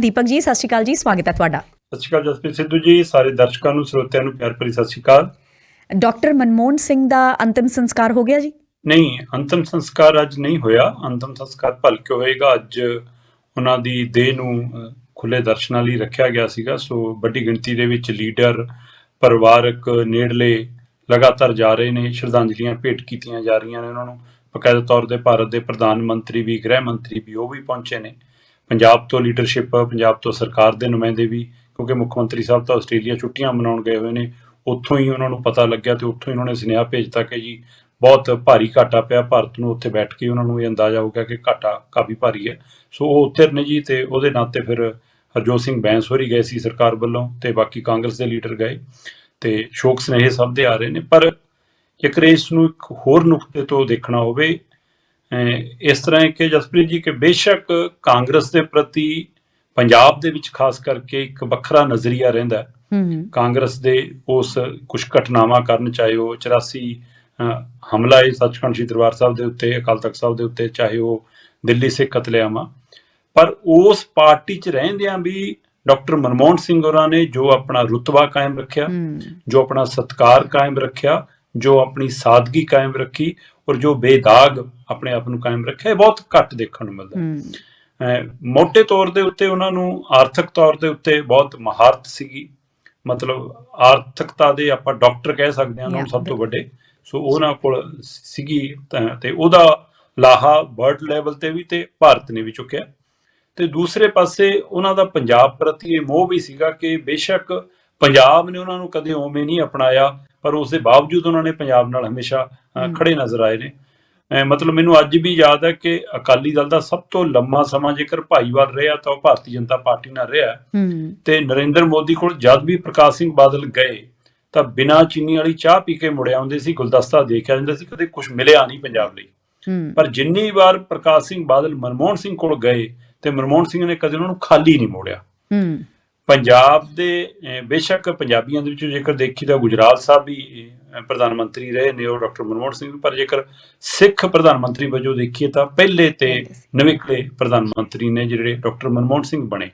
ਦੀਪਕ ਜੀ ਸਤਿ ਸ਼੍ਰੀ ਅਕਾਲ ਜੀ ਸਵਾਗਤ ਹੈ ਤੁਹਾਡਾ। ਸਤਿ ਸ਼੍ਰੀ ਅਕਾਲ ਜਸਪ੍ਰੀਤ ਸਿੱਧੂ ਜੀ ਸਾਰੇ ਦਰਸ਼ਕਾਂ ਨੂੰ ਸਰੋਤਿਆਂ ਨੂੰ ਪਿਆਰ ਭਰੀ ਸਤਿ ਸ਼੍ਰੀ ਅਕਾਲ। ਡਾਕਟਰ ਮਨਮੋਹਨ ਸਿੰਘ ਦਾ ਅੰਤਿਮ ਸੰਸਕਾਰ ਹੋ ਗਿਆ ਜੀ? ਨਹੀਂ ਅੰਤਮ ਸੰਸਕਾਰ ਅੱਜ ਨਹੀਂ ਹੋਇਆ। ਅੰਤਮ ਸੰਸਕਾਰ ਭਲਕੇ ਹੋਏਗਾ। ਅੱਜ ਉਹਨਾਂ ਦੀ ਦੇਹ ਨੂੰ ਖੁੱਲੇ ਦਰਸ਼ਨਾਂ ਲਈ ਰੱਖਿਆ ਗਿਆ ਸੀਗਾ। ਸੋ ਵੱਡੀ ਗਿਣਤੀ ਦੇ ਵਿੱਚ ਲੀਡਰ ਪਰਿਵਾਰਕ ਨੇੜਲੇ ਲਗਾਤਾਰ ਜਾ ਰਹੇ ਨੇ। ਸ਼ਰਧਾਂਜਲੀਆਂ ਭੇਟ ਕੀਤੀਆਂ ਜਾ ਰਹੀਆਂ ਨੇ ਉਹਨਾਂ ਨੂੰ। ਬਕਾਇਦਾ ਤੌਰ ਤੇ ਭਾਰਤ ਦੇ ਪ੍ਰਧਾਨ ਮੰਤਰੀ ਵੀ ਗ੍ਰਹਿ ਮੰਤਰੀ ਵੀ ਉਹ ਵੀ ਪਹੁੰਚੇ ਨੇ। ਪੰਜਾਬ ਤੋਂ ਲੀਡਰਸ਼ਿਪ ਪੰਜਾਬ ਤੋਂ ਸਰਕਾਰ ਦੇ ਨੁਮਾਇੰਦੇ ਵੀ, ਕਿਉਂਕਿ ਮੁੱਖ ਮੰਤਰੀ ਸਾਹਿਬ ਤਾਂ ਆਸਟ੍ਰੇਲੀਆ ਛੁੱਟੀਆਂ ਮਨਾਉਣ ਗਏ ਹੋਏ ਨੇ, ਉੱਥੋਂ ਹੀ ਉਹਨਾਂ ਨੂੰ ਪਤਾ ਲੱਗਿਆ ਤੇ ਉੱਥੋਂ ਹੀ ਉਹਨਾਂ ਨੇ ਸੁਨੇਹਾ ਭੇਜਤਾ ਕਿ ਜੀ ਬਹੁਤ ਭਾਰੀ ਘਾਟਾ ਪਿਆ, ਭਾਰਤ ਨੂੰ ਉੱਥੇ ਬੈਠ ਕੇ ਉਹਨਾਂ ਨੂੰ ਇਹ ਅੰਦਾਜ਼ਾ ਹੋ ਗਿਆ ਕਿ ਘਾਟਾ ਕਾਫੀ ਭਾਰੀ ਹੈ। ਸੋ ਉਹ ਉੱਤਰ ਨੇ ਜੀ ਤੇ ਉਹਦੇ ਨਾਤੇ ਫਿਰ ਹਰਜੋਤ ਸਿੰਘ ਬੈਂਸ ਹੋਰੀ ਗਏ ਸੀ ਸਰਕਾਰ ਵੱਲੋਂ ਤੇ ਬਾਕੀ ਕਾਂਗਰਸ ਦੇ ਲੀਡਰ ਗਏ ਤੇ ਸ਼ੋਕ ਸੁਨੇਹੇ ਸਭ ਦੇ ਆ ਰਹੇ ਨੇ, ਪਰ ਇੱਕ ਇਸ ਨੂੰ ਇੱਕ ਹੋਰ ਨੁਕਤੇ ਤੋਂ ਦੇਖਣਾ ਹੋਵੇ ਇਸ ਤਰ੍ਹਾਂ ਹੈ ਕਿ ਜਸਪ੍ਰੀਤ ਜੀ ਕਿ ਬੇਸ਼ੱਕ ਕਾਂਗਰਸ ਦੇ ਪ੍ਰਤੀ ਪੰਜਾਬ ਦੇ ਵਿੱਚ ਖਾਸ ਕਰਕੇ ਇੱਕ ਵੱਖਰਾ ਨਜ਼ਰੀਆ ਰਹਿੰਦਾ ਹੈ। ਕਾਂਗਰਸ ਦੇ ਉਸ ਕੁਝ ਘਟਨਾਵਾਂ ਕਾਰਨ ਚਾਹੇ ਉਹ 84 ਅਹ, ਹਮਲਾ ਹੈ ਸੱਚਖੰਡ ਸ੍ਰੀ ਦਰਬਾਰ ਸਾਹਿਬ ਦੇ ਉੱਤੇ ਅਕਾਲ ਤਖਤ ਸਾਹਿਬ ਦੇ ਉੱਤੇ ਚਾਹੇ ਉਹ ਦਿੱਲੀ ਸਿੱਖ ਕਤਲੇਆਮਾਂ। ਪਰ ਉਸ ਪਾਰਟੀ 'ਚ ਰਹਿੰਦਿਆਂ ਵੀ ਡਾਕਟਰ ਮਨਮੋਹਨ ਸਿੰਘ ਹੋਰਾਂ ਨੇ ਜੋ ਆਪਣਾ ਰੁਤਬਾ ਕਾਇਮ ਰੱਖਿਆ ਜੋ ਆਪਣਾ ਸਤਕਾਰ ਕਾਇਮ ਰੱਖਿਆ ਜੋ ਆਪਣੀ ਸਾਦਗੀ ਕਾਇਮ ਰੱਖੀ ਔਰ ਜੋ ਬੇਦਾਗ ਆਪਣੇ ਆਪ ਨੂੰ ਕਾਇਮ ਰੱਖਿਆ ਇਹ ਬਹੁਤ ਘੱਟ ਦੇਖਣ ਨੂੰ ਮਿਲਦਾ। ਹੂੰ। ਮੋٹے ਤੌਰ ਦੇ ਉੱਤੇ ਉਹਨਾਂ ਨੂੰ ਆਰਥਿਕ ਤੌਰ ਦੇ ਉੱਤੇ ਬਹੁਤ ਮਹਾਰਤ ਸੀਗੀ। ਮਤਲਬ ਆਰਥਿਕਤਾ ਦੇ ਆਪਾਂ ਡਾਕਟਰ ਕਹਿ ਸਕਦੇ ਹਾਂ ਉਹਨਾਂ ਨੂੰ ਸਭ ਤੋਂ ਵੱਡੇ। ਸੋ ਉਹਨਾਂ ਕੋਲ ਸੀਗੀ ਤਾਂ- ਉਹਦਾ ਲਾਹਾ ਵਰਲਡ ਲੈਵਲ ਤੇ ਵੀ ਤੇ ਭਾਰਤ ਨੇ ਵੀ ਚੁੱਕਿਆ। ਤੇ ਦੂਸਰੇ ਪਾਸੇ ਉਹਨਾਂ ਦਾ ਪੰਜਾਬ ਪ੍ਰਤੀ ਇਹ ਮੋਹ ਵੀ ਸੀਗਾ ਕਿ ਬੇਸ਼ੱਕ ਪੰਜਾਬ ਨੇ ਉਹਨਾਂ ਨੂੰ ਕਦੇ ਉਵੇਂ ਨਹੀਂ ਅਪਣਾਇਆ ਪਰ ਉਸ ਦੇ ਬਾਵਜੂਦ ਉਹਨਾਂ ਨੇ ਪੰਜਾਬ ਨਾਲ ਹਮੇਸ਼ਾ। ਖੜੇ ਨਜ਼ਰ ਆਏ ਨੇ। ਮਤਲਬ ਮੈਨੂੰ ਅੱਜ ਵੀ ਯਾਦ ਹੈ ਕਿ ਅਕਾਲੀ ਦਲ ਦਾ ਸਭ ਤੋਂ ਲੰਮਾ ਸਮਾਂ ਜੇਕਰ ਭਾਈਵਾਲ ਰਿਹਾ ਤਾਂ ਉਹ ਭਾਰਤੀ ਜਨਤਾ ਪਾਰਟੀ ਨਾਲ ਰਿਹਾ। ਤੇ ਨਰਿੰਦਰ ਮੋਦੀ ਕੋਲ ਜਦ ਵੀ ਪ੍ਰਕਾਸ਼ ਸਿੰਘ ਬਾਦਲ ਗਏ ਤਾਂ ਬਿਨਾਂ ਚੀਨੀ ਵਾਲੀ ਚਾਹ ਪੀ ਕੇ ਮੁੜ ਆਉਂਦੇ ਸੀ ਗੁਲਦਸਤਾ ਦੇਖਿਆ ਜਾਂਦਾ ਸੀ ਕਦੇ ਕੁਝ ਮਿਲਿਆ ਨਹੀਂ ਪੰਜਾਬ ਲਈ। ਪਰ ਜਿੰਨੀ ਵਾਰ ਪ੍ਰਕਾਸ਼ ਸਿੰਘ ਬਾਦਲ ਮਨਮੋਹਨ ਸਿੰਘ ਕੋਲ ਗਏ ਤੇ ਮਨਮੋਹਨ ਸਿੰਘ ਨੇ ਕਦੇ ਉਹਨਾਂ ਨੂੰ ਖਾਲੀ ਨਹੀਂ ਮੋੜਿਆ। ਪੰਜਾਬ ਦੇ ਬੇਸ਼ੱਕ ਪੰਜਾਬੀਆਂ ਦੇ ਵਿੱਚੋਂ ਜੇਕਰ ਦੇਖੀ ਤਾਂ ਗੁਜਰਾਲ ਸਾਹਿਬ ਵੀ ਪ੍ਰਧਾਨ ਮੰਤਰੀ ਰਹੇ ਨੇ ਉਹ ਡਾਕਟਰ ਮਨਮੋਹਨ ਸਿੰਘ ਪਰ ਜੇਕਰ ਸਿੱਖ ਪ੍ਰਧਾਨ ਮੰਤਰੀ ਵਜੋਂ ਦੇਖੀਏ ਤਾਂ ਪਹਿਲੇ ਤੇ ਨਵੇਕਲੇ ਪ੍ਰਧਾਨ ਮੰਤਰੀ ਨੇ ਜਿਹੜੇ ਡਾਕਟਰ ਮਨਮੋਹਨ ਸਿੰਘ ਬਣੇ।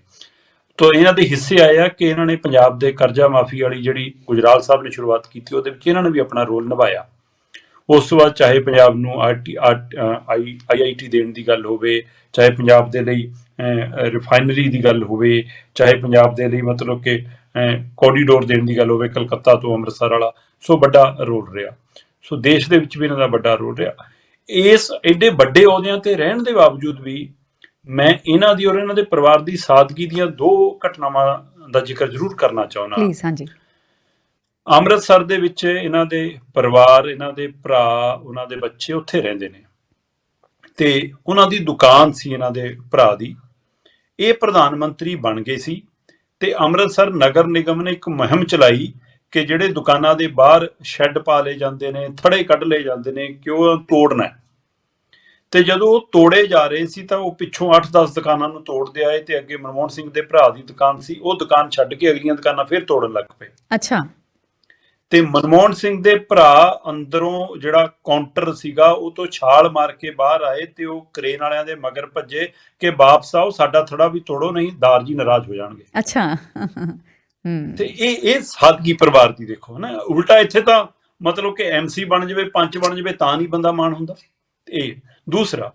ਤੋਂ ਇਹਨਾਂ ਦੇ ਹਿੱਸੇ ਆਇਆ ਕਿ ਇਹਨਾਂ ਨੇ ਪੰਜਾਬ ਦੇ ਕਰਜ਼ਾ ਮਾਫੀ ਵਾਲੀ ਜਿਹੜੀ ਗੁਜਰਾਲ ਸਾਹਿਬ ਨੇ ਸ਼ੁਰੂਆਤ ਕੀਤੀ ਉਹਦੇ ਵਿੱਚ ਇਹਨਾਂ ਨੇ ਵੀ ਆਪਣਾ ਰੋਲ ਨਿਭਾਇਆ। ਉਸ ਤੋਂ ਬਾਅਦ ਚਾਹੇ ਪੰਜਾਬ ਨੂੰ ਆਰਟੀ ਆਈ ਆਈਆਈਟੀ ਦੇਣ ਦੀ ਗੱਲ ਹੋਵੇ ਚਾਹੇ ਪੰਜਾਬ ਦੇ ਲਈ ਰਿਫਾਈਨਰੀ ਦੀ ਗੱਲ ਹੋਵੇ ਚਾਹੇ ਪੰਜਾਬ ਦੇ ਲਈ ਮਤਲਬ ਕਿ ਕੋਰੀਡੋਰ ਦੇਣ ਦੀ ਗੱਲ ਹੋਵੇ ਕਲਕੱਤਾ ਤੋਂ ਅੰਮ੍ਰਿਤਸਰ ਵਾਲਾ ਸੋ ਵੱਡਾ ਰੋਲ ਰਿਹਾ। ਸੋ ਦੇਸ਼ ਦੇ ਵਿੱਚ ਵੀ ਇਹਨਾਂ ਦਾ ਵੱਡਾ ਰੋਲ ਰਿਹਾ। ਇਸ ਐਡੇ ਵੱਡੇ ਅਹੁਦਿਆਂ ਤੇ ਰਹਿਣ ਦੇ ਬਾਵਜੂਦ ਵੀ ਮੈਂ ਇਹਨਾਂ ਦੀ ਔਰ ਇਹਨਾਂ ਦੇ ਪਰਿਵਾਰ ਦੀ ਸਾਦਗੀ ਦੀਆਂ ਦੋ ਘਟਨਾਵਾਂ ਦਾ ਜ਼ਿਕਰ ਜ਼ਰੂਰ ਕਰਨਾ ਚਾਹੁੰਦਾ ਪਲੀਜ਼ ਹਾਂਜੀ। ਅੰਮ੍ਰਿਤਸਰ ਦੇ ਵਿੱਚ ਇਹਨਾਂ ਦੇ ਪਰਿਵਾਰ ਇਹਨਾਂ ਦੇ ਭਰਾ ਉਹਨਾਂ ਦੇ ਬੱਚੇ ਉੱਥੇ ਰਹਿੰਦੇ ਨੇ। ਤੇ ਉਹਨਾਂ ਦੀ ਦੁਕਾਨ ਸੀ ਇਹਨਾਂ ਦੇ ਭਰਾ ਦੀ। ਇਹ ਪ੍ਰਧਾਨ ਮੰਤਰੀ ਬਣ ਗਏ ਸੀ। ਤੇ ਅੰਮ੍ਰਿਤਸਰ ਨਗਰ ਨਿਗਮ ਨੇ ਇੱਕ ਮੁਹਿੰਮ ਚਲਾਈ ਕਿ ਜਿਹੜੇ ਦੁਕਾਨਾਂ ਦੇ ਬਾਹਰ ਸ਼ੈੱਡ ਪਾ ਲਏ ਜਾਂਦੇ ਨੇ, ਥੜੇ ਕੱਢ ਲਏ ਜਾਂਦੇ ਨੇ ਕਿ ਉਹ ਤੋੜਨਾ ਤੇ ਜਦੋਂ ਉਹ ਤੋੜੇ ਜਾ ਰਹੇ ਸੀ ਤਾਂ ਉਹ ਪਿੱਛੋਂ 8-10 ਦੁਕਾਨਾਂ ਨੂੰ ਤੋੜਦੇ ਆਏ ਤੇ ਅੱਗੇ ਮਨਮੋਹਨ ਸਿੰਘ ਦੇ ਭਰਾ ਦੀ ਦੁਕਾਨ ਸੀ, ਉਹ ਦੁਕਾਨ ਛੱਡ ਕੇ ਅਗਲੀਆਂ ਦੁਕਾਨਾਂ ਫਿਰ ਤੋੜਨ ਲੱਗ ਪਏ। ਅੱਛਾ। ਤੇ ਮਨਮੋਹਨ ਸਿੰਘ ਦੇ ਭਰਾ ਅੰਦਰੋਂ ਜਿਹੜਾ ਕਾਊਂਟਰ ਸੀਗਾ ਉਹ ਤੋਂ ਛਾਲ ਮਾਰ ਕੇ ਬਾਹਰ ਆਏ ਤੇ ਉਹ ਕ੍ਰੇਨ ਵਾਲਿਆਂ ਦੇ ਮਗਰ ਭੱਜੇ ਕਿ ਵਾਪਸ ਆਓ ਸਾਡਾ ਥੜਾ ਵੀ ਤੋੜੋ ਨਹੀਂ ਦਾਰ ਜੀ ਨਾਰਾਜ਼ ਹੋ ਜਾਣਗੇ। ਅੱਛਾ। ਹੂੰ। ਤੇ ਇਹ ਇਹ ਸਾਦਗੀ ਪਰਿਵਾਰ ਦੀ ਦੇਖੋ ਨਾ ਉਲਟਾ ਇੱਥੇ ਤਾਂ ਮਤਲਬ ਕਿ ਐਮਸੀ ਬਣ ਜਾਵੇ ਪੰਚ ਬਣ ਜਾਵੇ ਤਾਂ ਨਹੀਂ ਬੰਦਾ ਮਾਣ ਹੁੰਦਾ। ਇਹ ਦੂਸਰਾ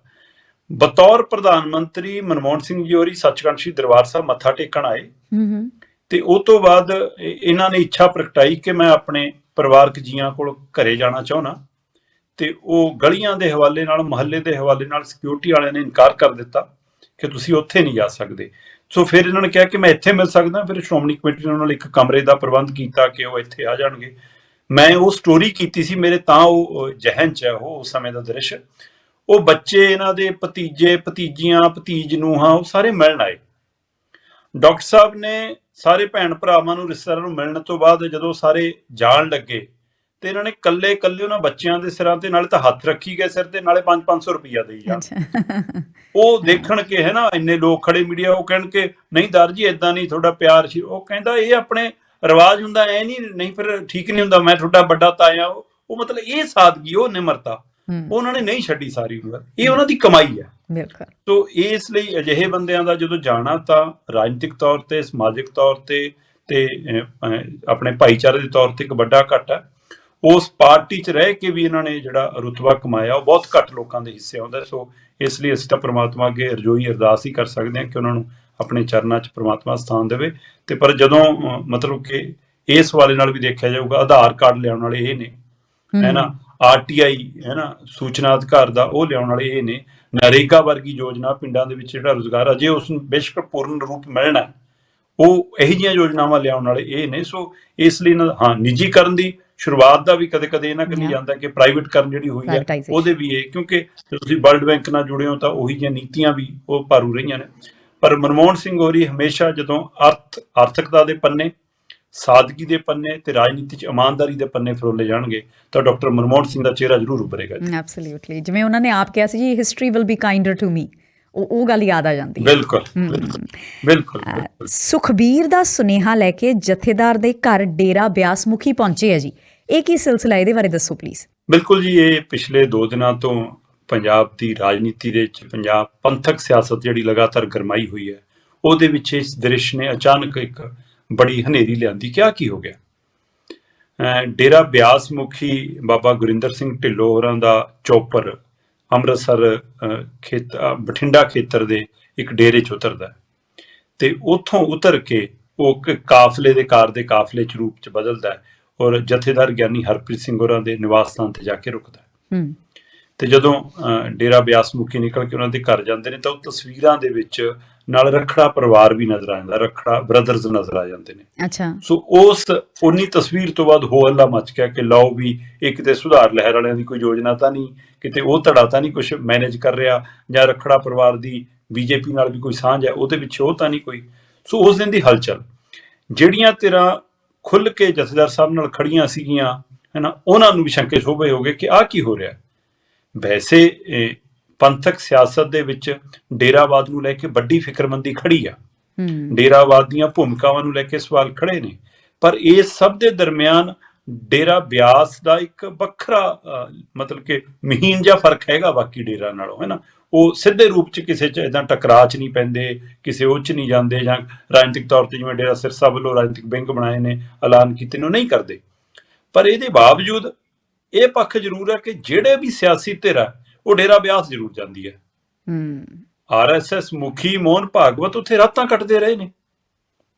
ਬਤੌਰ ਪ੍ਰਧਾਨ ਮੰਤਰੀ ਮਨਮੋਹਨ ਸਿੰਘ ਜੀ ਹੋਰੀ ਸੱਚਖੰਡ ਸ੍ਰੀ ਦਰਬਾਰ ਸਾਹਿਬ ਮੱਥਾ ਟੇਕਣ ਆਏ। ਹੂੰ ਹੂੰ। ਤੇ ਉਹ ਤੋਂ ਬਾਅਦ ਇਹਨਾਂ ਨੇ ਇੱਛਾ ਪ੍ਰਗਟਾਈ ਕਿ ਮੈਂ ਆਪਣੇ ਪਰਿਵਾਰਕ ਜੀਆਂ ਕੋਲ ਘਰੇ ਜਾਣਾ ਚਾਹੁੰਦਾ। ਤੇ ਉਹ ਗਲੀਆਂ ਦੇ ਹਵਾਲੇ ਨਾਲ, ਮਹੱਲੇ ਦੇ ਹਵਾਲੇ ਨਾਲ ਸਿਕਿਉਰਿਟੀ ਵਾਲਿਆਂ ਨੇ ਇਨਕਾਰ ਕਰ ਦਿੱਤਾ ਕਿ ਤੁਸੀਂ ਉੱਥੇ ਨਹੀਂ ਜਾ ਸਕਦੇ। ਸੋ ਫਿਰ ਇਹਨਾਂ ਨੇ ਕਿਹਾ ਕਿ ਮੈਂ ਇੱਥੇ ਮਿਲ ਸਕਦਾ, ਫਿਰ ਸ਼੍ਰੋਮਣੀ ਕਮੇਟੀ ਨੇ ਉਹਨਾਂ ਲਈ ਇੱਕ ਕਮਰੇ ਦਾ ਪ੍ਰਬੰਧ ਕੀਤਾ ਕਿ ਉਹ ਇੱਥੇ ਆ ਜਾਣਗੇ। ਮੈਂ ਉਹ ਸਟੋਰੀ ਕੀਤੀ ਸੀ, ਮੇਰੇ ਤਾਂ ਉਹ ਉਹ ਜਹਨ ਚ ਹੈ ਉਹ, ਉਸ ਸਮੇਂ ਦਾ ਦ੍ਰਿਸ਼। ਉਹ ਬੱਚੇ ਇਹਨਾਂ ਦੇ ਭਤੀਜੇ, ਭਤੀਜੀਆਂ, ਭਤੀਜ ਨੂੰਹਾਂ, ਉਹ ਸਾਰੇ ਮਿਲਣ ਆਏ। ਡਾਕਟਰ ਸਾਹਿਬ ਨੇ ਸਾਰੇ ਭੈਣ ਭਰਾਵਾਂ ਨੂੰ ਰਿਸ਼ਤੇਦਾਰਾਂ ਨੂੰ ਮਿਲਣ ਤੋਂ ਬਾਅਦ ਜਦੋਂ ਸਾਰੇ ਜਾਣ ਲੱਗੇ ਤੇ ਇਹਨਾਂ ਨੇ ਕੱਲੇ ਕੱਲੇ ਉਹਨਾਂ ਬੱਚਿਆਂ ਦੇ ਸਿਰਾਂ ਤੇ ਨਾਲੇ ਤਾਂ ਹੱਥ ਰੱਖੀ ਗਏ ਸਿਰ ਤੇ ਨਾਲੇ 5-500 ਰੁਪਈਆ ਦੇਈ ਜਾਣ। ਉਹ ਦੇਖਣ ਕੇ ਹੈ ਨਾ ਇੰਨੇ ਲੋਕ ਖੜੇ ਮੀਡੀਆ ਉਹ ਕਹਿਣ ਕਿ ਨਹੀਂ ਦਰ ਜੀ ਇਦਾਂ ਨਹੀਂ ਤੁਹਾਡਾ ਪਿਆਰ ਸੀ। ਉਹ ਕਹਿੰਦਾ ਇਹ ਆਪਣੇ ਰਿਵਾਜ ਹੁੰਦਾ ਐ ਨਹੀਂ ਨਹੀਂ ਫਿਰ ਠੀਕ ਨਹੀਂ ਹੁੰਦਾ ਮੈਂ ਤੁਹਾਡਾ ਵੱਡਾ ਤਾਇਆ ਉਹ ਮਤਲਬ ਇਹ ਸਾਦਗੀ ਉਹ ਨਿਮਰਤਾ। ਉਹਨਾਂ ਨੇ ਨਹੀਂ ਛੱਡੀ ਸਾਰੀ ਉਮਰ। ਇਹ ਉਹਨਾਂ ਦੀ ਕਮਾਈ ਹੈ। ਬਿਲਕੁਲ। ਤੋ ਇਸ ਲਈ ਅਜਿਹੇ ਬੰਦਿਆਂ ਦਾ ਜਦੋਂ ਜਾਣਾ ਤਾਂ ਰਾਜਨੀਤਿਕ ਤੌਰ ਤੇ ਸਮਾਜਿਕ ਤੌਰ ਤੇ ਤੇ ਆਪਣੇ ਭਾਈਚਾਰੇ ਦੇ ਤੌਰ ਤੇ ਇੱਕ ਵੱਡਾ ਘਟ ਹੈ। ਉਸ ਪਾਰਟੀ 'ਚ ਰਹਿ ਕੇ ਵੀ ਇਹਨਾਂ ਨੇ ਜਿਹੜਾ ਰੁਤਬਾ ਕਮਾਇਆ ਉਹ ਬਹੁਤ ਘੱਟ ਲੋਕਾਂ ਦੇ ਹਿੱਸੇ ਆਉਂਦਾ ਸੋ ਇਸ ਲਈ ਅਸੀਂ ਤਾਂ ਪ੍ਰਮਾਤਮਾ ਅੱਗੇ ਰਜੋਈ ਅਰਦਾਸ ਹੀ ਕਰ ਸਕਦੇ ਹਾਂ ਕਿ ਉਹਨਾਂ ਨੂੰ ਆਪਣੇ ਚਰਨਾਂ 'ਚ ਪ੍ਰਮਾਤਮਾ ਸਥਾਨ ਦੇਵੇ। ਤੇ ਪਰ ਜਦੋਂ ਮਤਲਬ ਕਿ ਇਸ ਵਾਲੇ ਨਾਲ ਵੀ ਦੇਖਿਆ ਜਾਊਗਾ ਆਧਾਰ ਕਾਰਡ ਲਿਆਉਣ ਵਾਲੇ ਇਹ ਨੇ। ਹੈ ਨਾ? ਆਰਟੀਆਈ ਹੈ ਨਾ ਸੂਚਨਾ ਅਧਿਕਾਰ ਦਾ ਉਹ ਲਿਆਉਣ ਵਾਲੇ ਇਹ ਨੇ ਨਰੇਗਾ ਵਰਗੀ ਯੋਜਨਾ ਪਿੰਡਾਂ ਦੇ ਵਿੱਚ ਜਿਹੜਾ ਰੋਜ਼ਗਾਰ ਅਜੇ ਉਸ ਨੂੰ ਬੇਸ਼ੱਕ ਪੂਰਨ ਰੂਪ ਮਿਲਣਾ ਉਹ ਇਹੋ ਜਿਹੀਆਂ ਯੋਜਨਾਵਾਂ ਲਿਆਉਣ ਵਾਲੇ ਇਹ ਨੇ ਸੋ ਇਸ ਲਈ ਦਾ- ਹਾਂ ਨਿੱਜੀਕਰਨ ਦੀ ਸ਼ੁਰੂਆਤ ਦਾ ਵੀ ਕਦੇ ਕਦੇ ਇਹਨਾਂ Yeah. ਜਾਂਦਾ ਕਿ ਪ੍ਰਾਈਵੇਟਕਰਨ ਜਿਹੜੀ ਹੋਈ ਹੈ. ਉਹਦੇ ਵੀ ਇਹ ਕਿਉਂਕਿ ਤੁਸੀਂ ਵਰਲਡ ਬੈਂਕ ਨਾਲ ਜੁੜੇ ਹੋ ਤਾਂ ਉਹੀ ਜਿਹੀਆਂ ਨੀਤੀਆਂ ਵੀ ਉਹ ਭਾਰੂ ਰਹੀਆਂ ਨੇ ਪਰ ਮਨਮੋਹਨ ਸਿੰਘ ਹੋਰੀ ਹਮੇਸ਼ਾ ਜਦੋਂ ਅਰਥ ਆਰਥਿਕਤਾ ਦੇ ਪੰਨੇ ਸਾਦਗੀ ਦੇ ਪੰਨੇ ਤੇ ਰਾਜਨੀਤੀ 'ਚ ਇਮਾਨਦਾਰੀ ਦੇ ਪੰਨੇ ਫਰੋਲੇ ਜਾਣਗੇ ਤਾਂ ਡਾਕਟਰ ਮਨਮੋਹਨ ਸਿੰਘ ਦਾ ਚਿਹਰਾ ਜ਼ਰੂਰ ਉੱਭਰੇਗਾ ਜੀ। ਐਬਸੋਲੂਟਲੀ ਜਿਵੇਂ ਉਹਨਾਂ ਨੇ ਆਪ ਕਿਹਾ ਸੀ ਜੀ history will be kinder to me ਉਹ ਉਹ ਗੱਲ ਯਾਦ ਆ ਜਾਂਦੀ ਹੈ। ਬਿਲਕੁਲ ਬਿਲਕੁਲ। ਸੁਖਬੀਰ ਦਾ ਸੁਨੇਹਾ ਲੈ ਕੇ ਜਥੇਦਾਰ ਦੇ ਘਰ ਡੇਰਾ ਬਿਆਸਮੁਖੀ ਪਹੁੰਚੇ ਆ ਜੀ। ਇਹ ਕੀ ਸਿਲਸਿਲਾ ਇਹਦੇ ਬਾਰੇ ਦੱਸੋ ਪਲੀਜ਼ ਬਿਲਕੁਲ ਜੀ ਇਹ ਪਿਛਲੇ 2 ਦਿਨਾਂ ਤੋਂ ਪੰਜਾਬ ਦੀ ਰਾਜਨੀਤੀ ਦੇ ਵਿੱਚ ਪੰਜਾਬ ਪੰਥਕ ਸਿਆਸਤ ਜਿਹੜੀ ਲਗਾਤਾਰ ਗਰਮਾਈ ਹੋਈ ਹੈ ਉਹਦੇ ਵਿੱਚ ਇਸ ਦ੍ਰਿਸ਼ ਨੇ ਅਚਾਨਕ ਇੱਕ ਬੜੀ ਹਨੇਰੀ ਲਿਆਂਦੀ। ਕਿਆ ਕੀ ਹੋ ਗਿਆ? ਡੇਰਾ ਬਿਆਸ ਮੁਖੀ ਬਾਬਾ ਗੁਰਿੰਦਰ ਸਿੰਘ ਢਿੱਲੋਂ ਹੋਰਾਂ ਦਾ ਚੌਪਰ ਅੰਮ੍ਰਿਤਸਰ ਖੇਤ ਬਠਿੰਡਾ ਖੇਤਰ ਦੇ ਇੱਕ ਡੇਰੇ 'ਚ ਉਤਰਦਾ। ਤੇ ਉੱਥੋਂ ਉਤਰ ਕੇ ਉਹ ਇੱਕ ਕਾਫਲੇ ਦੇ ਕਾਰ ਦੇ ਕਾਫਲੇ 'ਚ ਰੂਪ 'ਚ ਬਦਲਦਾ ਹੈ ਔਰ ਜਥੇਦਾਰ ਗਿਆਨੀ ਹਰਪ੍ਰੀਤ ਸਿੰਘ ਹੋਰਾਂ ਦੇ ਨਿਵਾਸ ਸਥਾਨ ਤੇ ਜਾ ਕੇ ਰੁਕਦਾ ਹੈ। ਤੇ ਜਦੋਂ ਡੇਰਾ ਬਿਆਸ ਮੁਖੀ ਨਿਕਲ ਕੇ ਉਹਨਾਂ ਦੇ ਘਰ ਜਾਂਦੇ ਨੇ ਤਾਂ ਉਹ ਤਸਵੀਰਾਂ ਦੇ ਵਿੱਚ ਨਾਲ ਰਖੜਾ ਪਰਿਵਾਰ ਵੀ ਨਜ਼ਰ ਆ ਜਾਂਦਾ ਰਖੜਾ ਬ੍ਰਦਰਜ਼ ਨਜ਼ਰ ਆ ਜਾਂਦੇ ਨੇ। ਅੱਛਾ। ਸੋ ਉਸ ਉਨੀ ਤਸਵੀਰ ਤੋਂ ਬਾਅਦ ਹੋ ਅੱਲਾ ਮਚ ਗਿਆ ਕਿ ਲਓ ਵੀ ਇਹ ਕਿਤੇ ਸੁਧਾਰ ਲਹਿਰ ਵਾਲਿਆਂ ਦੀ ਕੋਈ ਯੋਜਨਾ ਤਾਂ ਨਹੀਂ ਕਿਤੇ ਉਹ ਧੜਾ ਤਾਂ ਨਹੀਂ ਕੁਝ ਮੈਨੇਜ ਕਰ ਰਿਹਾ ਜਾਂ ਰਖੜਾ ਪਰਿਵਾਰ ਦੀ ਬੀਜੇਪੀ ਨਾਲ ਵੀ ਕੋਈ ਸਾਂਝ ਹੈ ਉਹਦੇ ਵਿੱਚ ਉਹ ਤਾਂ ਨਹੀਂ ਕੋਈ। ਸੋ ਉਸ ਦਿਨ ਦੀ ਹਲਚਲ ਜਿਹੜੀਆਂ ਤੇਰਾ ਖੁੱਲ ਕੇ ਜਥੇਦਾਰ ਸਾਹਿਬ ਨਾਲ ਖੜੀਆਂ ਸੀਗੀਆਂ ਹੈਨਾ ਉਹਨਾਂ ਨੂੰ ਵੀ ਸ਼ੰਕੇ ਸ਼ੋਭੇ ਹੋ ਗਏ ਕਿ ਆਹ ਕੀ ਹੋ ਰਿਹਾ? ਵੈਸੇ ਪੰਥਕ ਸਿਆਸਤ ਦੇ ਵਿੱਚ ਡੇਰਾਵਾਦ ਨੂੰ ਲੈ ਕੇ ਵੱਡੀ ਫਿਕਰਮੰਦੀ ਖੜੀ ਆ। ਡੇਰਾਵਾਦ ਦੀਆਂ ਭੂਮਿਕਾਵਾਂ ਨੂੰ ਲੈ ਕੇ ਸਵਾਲ ਖੜੇ ਨੇ। ਪਰ ਇਸ ਸਭ ਦੇ ਦਰਮਿਆਨ ਡੇਰਾ ਬਿਆਸ ਦਾ ਇੱਕ ਵੱਖਰਾ ਮਤਲਬ ਕਿ ਮਹੀਨ ਜਿਹਾ ਫ਼ਰਕ ਹੈਗਾ ਬਾਕੀ ਡੇਰਾ ਨਾਲੋਂ ਹੈ ਨਾ? ਉਹ ਸਿੱਧੇ ਰੂਪ ਚ ਕਿਸੇ ਚ ਇਦਾਂ ਟਕਰਾਅ ਚ ਨਹੀਂ ਪੈਂਦੇ ਕਿਸੇ ਉਹ ਚ ਨਹੀਂ ਜਾਂਦੇ ਜਾਂ ਰਾਜਨੀਤਿਕ ਤੌਰ ਤੇ ਜਿਵੇਂ ਡੇਰਾ ਸਿਰਸਾ ਵੱਲੋਂ ਰਾਜਨੀਤਿਕ ਵਿੰਗ ਬਣਾਏ ਨੇ ਐਲਾਨ ਕੀਤੇ ਨੇ ਨਹੀਂ ਕਰਦੇ। ਪਰ ਇਹਦੇ ਬਾਵਜੂਦ ਇਹ ਪੱਖ ਜ਼ਰੂਰ ਹੈ ਕਿ ਜਿਹੜੇ ਵੀ ਸਿਆਸੀ ਧਿਰ ਹੈ ਉਹ ਡੇਰਾ ਬਿਆਸ ਜ਼ਰੂਰ ਜਾਂਦੀ ਹੈ। ਹੂੰ। ਆਰਐਸਐਸ ਮੁਖੀ ਮੋਹਨ ਭਾਗਵਤ ਉੱਥੇ ਰਾਤਾਂ ਕੱਟਦੇ ਰਹੇ ਨੇ।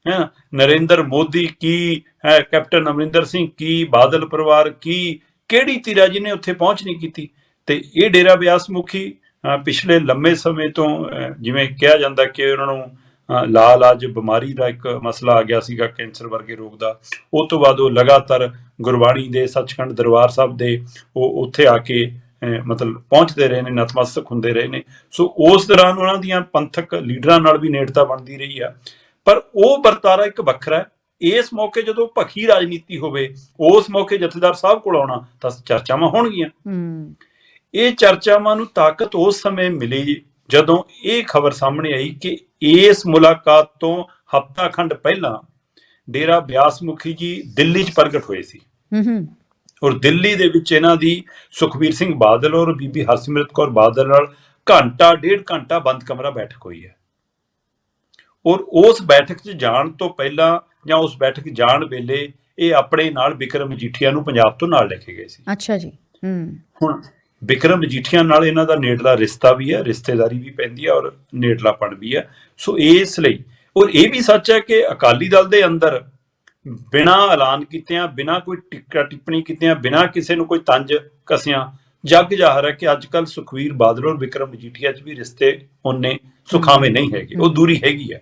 ਹੈ ਨਰਿੰਦਰ ਮੋਦੀ ਕੀ ਹੈ ਕੈਪਟਨ ਅਮਰਿੰਦਰ ਸਿੰਘ ਕੀ ਬਾਦਲ ਪਰਿਵਾਰ ਕੀ ਕਿਹੜੀ ਧਿਰ ਜਿਹਨੇ ਉੱਥੇ ਪਹੁੰਚ ਨਹੀਂ ਕੀਤੀ? ਤੇ ਇਹ ਡੇਰਾ ਬਿਆਸ ਮੁਖੀ ਪਿਛਲੇ ਲੰਮੇ ਸਮੇਂ ਤੋਂ ਜਿਵੇਂ ਕਿਹਾ ਜਾਂਦਾ ਕਿ ਉਹਨਾਂ ਨੂੰ ਲਾਲ ਅੱਜ ਬਿਮਾਰੀ ਦਾ ਇੱਕ ਮਸਲਾ ਆ ਗਿਆ ਸੀਗਾ ਕੈਂਸਰ ਵਰਗੇ ਰੋਗ ਦਾ। ਉਹ ਤੋਂ ਬਾਅਦ ਉਹ ਲਗਾਤਾਰ ਗੁਰਬਾਣੀ ਦੇ ਸੱਚਖੰਡ ਦਰਬਾਰ ਸਾਹਿਬ ਦੇ ਉਹ ਉੱਥੇ ਆ ਕੇ ਮਤਲਬ ਪਹੁੰਚਦੇ ਰਹੇ ਨੇ ਨਤਮਸਤਕ ਹੁੰਦੇ ਰਹੇ ਨੇ। ਸੋ ਉਸ ਦੌਰਾਨ ਉਹਨਾਂ ਦੀਆਂ ਪੰਥਕ ਲੀਡਰਾਂ ਨਾਲ ਵੀ ਨੇੜਤਾ ਬਣਦੀ ਰਹੀ ਆ। ਪਰ ਉਹ ਵਰਤਾਰਾ ਇੱਕ ਵੱਖਰਾ ਇਸ ਮੌਕੇ ਜਦੋਂ ਭਖੀ ਰਾਜਨੀਤੀ ਹੋਵੇ ਉਸ ਮੌਕੇ ਜਥੇਦਾਰ ਸਾਹਿਬ ਕੋਲ ਆਉਣਾ ਤਾਂ ਚਰਚਾਵਾਂ ਹੋਣਗੀਆਂ। ਇਹ ਚਰਚਾਵਾਂ ਨੂੰ ਤਾਕਤ ਉਸ ਸਮੇਂ ਮਿਲੀ ਜਦੋਂ ਇਹ ਖਬਰ ਸਾਹਮਣੇ ਆਈ ਕਿ ਇਸ ਮੁਲਾਕਾਤ ਤੋਂ ਹਫ਼ਤਾ ਖੰਡ ਪਹਿਲਾਂ ਡੇਰਾ ਬਿਆਸ ਮੁਖੀ ਜੀ ਦਿੱਲੀ 'ਚ ਪ੍ਰਗਟ ਹੋਏ ਸੀ। ਹੂੰ ਹੂੰ। ਔਰ ਦਿੱਲੀ ਦੇ ਵਿੱਚ ਇਹਨਾਂ ਦੀ ਸੁਖਬੀਰ ਸਿੰਘ ਬਾਦਲ ਔਰ ਬੀਬੀ ਹਰਸਿਮਰਤ ਕੌਰ ਬਾਦਲ ਨਾਲ ਘੰਟਾ ਡੇਢ ਘੰਟਾ ਬੰਦ ਕਮਰਾ ਬੈਠਕ ਹੋਈ ਹੈ। ਔਰ ਉਸ ਬੈਠਕ 'ਚ ਜਾਣ ਤੋਂ ਪਹਿਲਾਂ ਜਾਂ ਉਸ ਬੈਠਕ ਜਾਣ ਵੇਲੇ ਇਹ ਆਪਣੇ ਨਾਲ ਵਿਕਰਮ ਮਜੀਠੀਆ ਨੂੰ ਪੰਜਾਬ ਤੋਂ ਨਾਲ ਲੈ ਕੇ ਗਏ ਸੀ। ਅੱਛਾ ਜੀ ਹੂੰ। ਹੁਣ ਵਿਕਰਮ ਮਜੀਠੀਆ ਨਾਲ ਇਹਨਾਂ ਦਾ ਨੇੜਲਾ ਰਿਸ਼ਤਾ ਵੀ ਹੈ ਰਿਸ਼ਤੇਦਾਰੀ ਵੀ ਪੈਂਦੀ ਹੈ ਔਰ ਨੇੜਲਾਪਣ ਵੀ ਹੈ। ਸੋ ਇਸ ਲਈ ਔਰ ਇਹ ਵੀ ਸੱਚ ਹੈ ਕਿ ਅਕਾਲੀ ਦਲ ਦੇ ਅੰਦਰ ਬਿਨਾਂ ਐਲਾਨ ਕੀਤਿਆਂ ਬਿਨਾਂ ਕੋਈ ਟਿੱਕਾ ਟਿੱਪਣੀ ਕੀਤਿਆਂ ਬਿਨਾਂ ਕਿਸੇ ਨੂੰ ਕੋਈ ਤੰਜ ਕਸਿਆਂ ਜੱਗ ਜ਼ਾਹਰ ਹੈ ਕਿ ਅੱਜ ਕੱਲ ਸੁਖਵੀਰ ਬਾਦਲ ਔਰ ਵਿਕਰਮ ਮਜੀਠੀਆ 'ਚ ਵੀ ਰਿਸ਼ਤੇ ਉਹਨੇ ਸੁਖਾਵੇਂ ਨਹੀਂ ਹੈਗੇ ਉਹ ਦੂਰੀ ਹੈਗੀ ਹੈ।